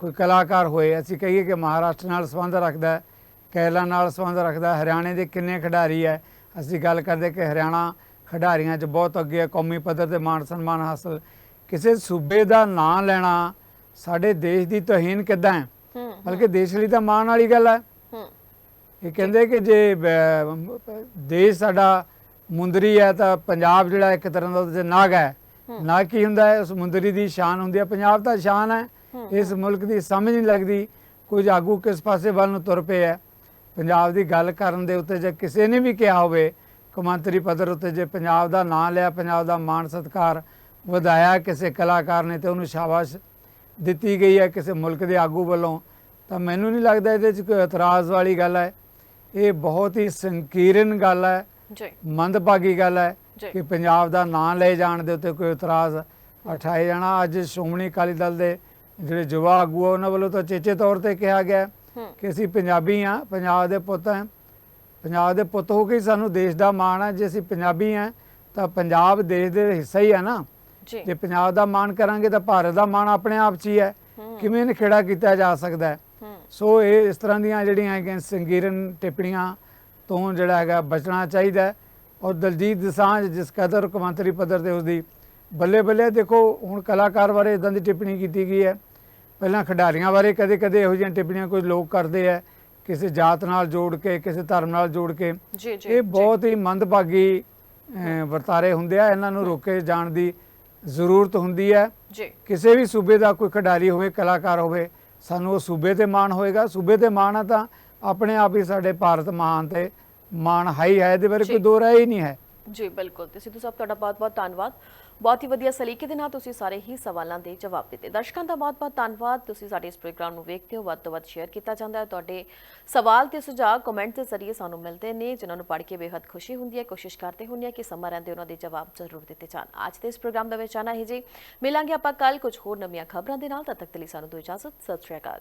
ਕੋਈ ਕਲਾਕਾਰ ਹੋਏ ਅਸੀਂ ਕਹੀਏ ਕਿ ਮਹਾਰਾਸ਼ਟਰ ਨਾਲ ਸੰਬੰਧ ਰੱਖਦਾ ਹੈ ਕੇਰਲਾ ਨਾਲ ਸੰਬੰਧ ਰੱਖਦਾ ਹਰਿਆਣੇ ਦੇ ਕਿੰਨੇ ਖਿਡਾਰੀ ਹੈ? ਅਸੀਂ ਗੱਲ ਕਰਦੇ ਕਿ ਹਰਿਆਣਾ ਖਿਡਾਰੀਆਂ 'ਚ ਬਹੁਤ ਅੱਗੇ ਹੈ ਕੌਮੀ ਪੱਧਰ ਤੇ ਮਾਣ ਸਨਮਾਨ ਹਾਸਲ। ਕਿਸੇ ਸੂਬੇ ਦਾ ਨਾਂ ਲੈਣਾ ਸਾਡੇ ਦੇਸ਼ ਦੀ ਤੋਹੀਨ ਕਿੱਦਾਂ ਹੈ? ਬਲਕਿ ਦੇਸ਼ ਲਈ ਤਾਂ ਮਾਣ ਵਾਲੀ ਗੱਲ ਹੈ। ਇਹ ਕਹਿੰਦੇ ਕਿ ਜੇ ਦੇਸ਼ ਸਾਡਾ ਮੁੰਦਰੀ ਹੈ ਤਾਂ ਪੰਜਾਬ ਜਿਹੜਾ ਇੱਕ ਤਰ੍ਹਾਂ ਦਾ ਉਹਦੇ ਨਾਗ ਹੈ। ਨਾਗ ਕੀ ਹੁੰਦਾ ਹੈ? ਉਸ ਮੁੰਦਰੀ ਦੀ ਸ਼ਾਨ ਹੁੰਦੀ ਹੈ। ਪੰਜਾਬ ਦਾ ਸ਼ਾਨ ਹੈ। ਇਸ ਮੁਲਕ ਦੀ ਸਮਝ ਨਹੀਂ ਲੱਗਦੀ। ਕੁਝ ਆਗੂ ਕਿਸ ਪਾਸੇ ਵੱਲ ਨੂੰ ਤੁਰ ਪਏ ਹੈ? ਪੰਜਾਬ ਦੀ ਗੱਲ ਕਰਨ ਦੇ ਉੱਤੇ ਜੇ ਕਿਸੇ ਨੇ ਵੀ ਕਿਹਾ ਹੋਵੇ ਕੌਮਾਂਤਰੀ ਪੱਧਰ ਉੱਤੇ ਜੇ ਪੰਜਾਬ ਦਾ ਨਾਂ ਲਿਆ ਪੰਜਾਬ ਦਾ ਮਾਣ ਸਤਕਾਰ ਵਧਾਇਆ ਕਿਸੇ ਕਲਾਕਾਰ ਨੇ ਤੇ ਉਹਨੂੰ ਸ਼ਾਬਾਸ਼ ਦਿੱਤੀ ਗਈ ਹੈ ਕਿਸੇ ਮੁਲਕ ਦੇ ਆਗੂ ਵੱਲੋਂ ਤਾਂ ਮੈਨੂੰ ਨਹੀਂ ਲੱਗਦਾ ਇਹਦੇ 'ਚ ਕੋਈ ਇਤਰਾਜ਼ ਵਾਲੀ ਗੱਲ ਹੈ। ਇਹ ਬਹੁਤ ਹੀ ਸੰਕੀਰਨ ਗੱਲ ਹੈ।
ਜੀ।
ਮੰਦਭਾਗੀ ਗੱਲ ਹੈ। ਕਿ ਪੰਜਾਬ ਦਾ ਨਾਂ ਲਏ ਜਾਣ ਦੇ ਉੱਤੇ ਕੋਈ ਇਤਰਾਜ਼ ਉਠਾਏ ਜਾਣਾ। ਅੱਜ ਸ਼੍ਰੋਮਣੀ ਅਕਾਲੀ ਦਲ ਦੇ ਜਿਹੜੇ ਯੁਵਾ ਆਗੂ ਆ ਉਹਨਾਂ ਵੱਲੋਂ ਤਾਂ ਚੇਚੇ ਤੌਰ ਤੇ ਕਿਹਾ ਗਿਆ ਕਿ ਅਸੀਂ ਪੰਜਾਬੀ ਹਾਂ ਪੰਜਾਬ ਦੇ ਪੁੱਤ ਹਾਂ ਪੰਜਾਬ ਦੇ ਪੁੱਤ ਹੋ ਕੇ ਸਾਨੂੰ ਦੇਸ਼ ਦਾ ਮਾਣ ਹੈ ਜੇ ਅਸੀਂ ਪੰਜਾਬੀ ਹਾਂ ਤਾਂ ਪੰਜਾਬ ਦੇਸ਼ ਦੇ ਹਿੱਸਾ ਹੀ ਹੈ ਨਾ।
ਜੀ।
ਪੰਜਾਬ ਦਾ ਮਾਣ ਕਰਾਂਗੇ ਤਾਂ ਭਾਰਤ ਦਾ ਮਾਣ ਆਪਣੇ ਆਪ 'ਚ ਹੀ ਹੈ। ਕਿਵੇਂ ਨਿਖੇੜਾ ਕੀਤਾ ਜਾ ਸਕਦਾ ਹੂੰ। ਸੋ ਇਹ ਇਸ ਤਰ੍ਹਾਂ ਦੀਆਂ ਜਿਹੜੀਆਂ ਹੈਗੀਆਂ ਸੰਗੀਰਨ ਟਿੱਪਣੀਆਂ ਤੋਂ ਜਿਹੜਾ ਹੈਗਾ ਬਚਣਾ ਚਾਹੀਦਾ। ਔਰ ਦਲਜੀਤ ਦਸਾਂਝ ਜਿਸ ਕਦਰ ਕੌਮਾਂਤਰੀ ਪੱਧਰ ਤੇ ਉਸਦੀ ਬੱਲੇ ਬੱਲੇ ਦੇਖੋ ਹੁਣ ਕਲਾਕਾਰ ਬਾਰੇ ਇਦਾਂ ਦੀ ਟਿੱਪਣੀ ਕੀਤੀ ਗਈ ਹੈ। ਪਹਿਲਾਂ ਖਿਡਾਰੀਆਂ ਬਾਰੇ ਕਦੇ ਕਦੇ ਇਹੋ ਜਿਹੀਆਂ ਟਿੱਪਣੀਆਂ ਕੋਈ ਲੋਕ ਕਰਦੇ ਆ ਕਿਸੇ ਜਾਤ ਨਾਲ ਜੋੜ ਕੇ ਕਿਸੇ ਧਰਮ ਨਾਲ ਜੋੜ ਕੇ। ਇਹ ਬਹੁਤ ਹੀ ਮੰਦਭਾਗੀ ਵਰਤਾਰੇ ਹੁੰਦੇ ਆ। ਇਹਨਾਂ ਨੂੰ ਰੋਕੇ ਜਾਣ ਦੀ ਜ਼ਰੂਰਤ ਹੁੰਦੀ ਹੈ।
ਜੀ।
ਕਿਸੇ ਵੀ ਸੂਬੇ ਦਾ ਕੋਈ ਖਿਡਾਰੀ ਹੋਵੇ ਕਲਾਕਾਰ ਹੋਵੇ ਸਾਨੂੰ ਉਹ ਸੂਬੇ ਤੇ ਮਾਣ ਹੋਏਗਾ। ਸੂਬੇ ਤੇ ਮਾਣ ਆ ਤਾਂ ਆਪਣੇ ਆਪ ਹੀ ਸਾਡੇ ਭਾਰਤ ਮਹਾਨ ਤੇ ਮਾਣ ਹਾਈ ਹੈ ਇਹਦੇ ਬਾਰੇ ਕੋਈ। ਦੋ ਰਾਏ ਹੀ ਨਹੀਂ ਹੈ।
ਜੀ ਬਿਲਕੁਲ। ਤੇ ਸਿੱਧੂ ਸਾਹਿਬ ਤੁਹਾਡਾ ਬਹੁਤ ਬਹੁਤ ਧੰਨਵਾਦ। ਬਹੁਤ ਹੀ ਵਧੀਆ ਸਲੀਕੇ ਦੇ ਨਾਲ ਤੁਸੀਂ ਸਾਰੇ ਹੀ ਸਵਾਲਾਂ ਦੇ ਜਵਾਬ ਦਿੱਤੇ। ਦਰਸ਼ਕਾਂ ਦਾ ਬਹੁਤ-ਬਹੁਤ ਧੰਨਵਾਦ। ਤੁਸੀਂ ਸਾਡੇ ਇਸ ਪ੍ਰੋਗਰਾਮ ਨੂੰ ਵੇਖਦੇ ਹੋ ਵੱਧ ਤੋਂ ਵੱਧ ਸ਼ੇਅਰ ਕੀਤਾ ਜਾਂਦਾ ਹੈ। ਤੁਹਾਡੇ ਸਵਾਲ ਤੇ ਸੁਝਾਅ ਕਮੈਂਟ ਦੇ ਜ਼ਰੀਏ ਸਾਨੂੰ ਮਿਲਦੇ ਨੇ ਜਿਨ੍ਹਾਂ ਨੂੰ ਪੜ੍ਹ ਕੇ ਬੇहद ਖੁਸ਼ੀ ਹੁੰਦੀ ਹੈ। ਕੋਸ਼ਿਸ਼ ਕਰਦੇ ਹੁੰਦੇ ਹਾਂ ਕਿ ਸਮਾਂ ਰਹਿੰਦੇ ਉਹਨਾਂ ਦੇ ਜਵਾਬ ਜ਼ਰੂਰ ਦਿੱਤੇ ਜਾਣ। ਅੱਜ ਦੇ ਇਸ ਪ੍ਰੋਗਰਾਮ ਦਾ ਵਿੱਚ ਆਣਾ ਹੈ ਜੀ। ਮਿਲਾਂਗੇ ਆਪਾਂ ਕੱਲ ਕੁਝ ਹੋਰ ਨਵੀਆਂ ਖਬਰਾਂ ਦੇ ਨਾਲ। ਤਦ ਤੱਕ ਲਈ ਸਾਨੂੰ ਦੋ ਇਜਾਜ਼ਤ। ਸਤਿ ਸ਼੍ਰੀ ਅਕਾਲ।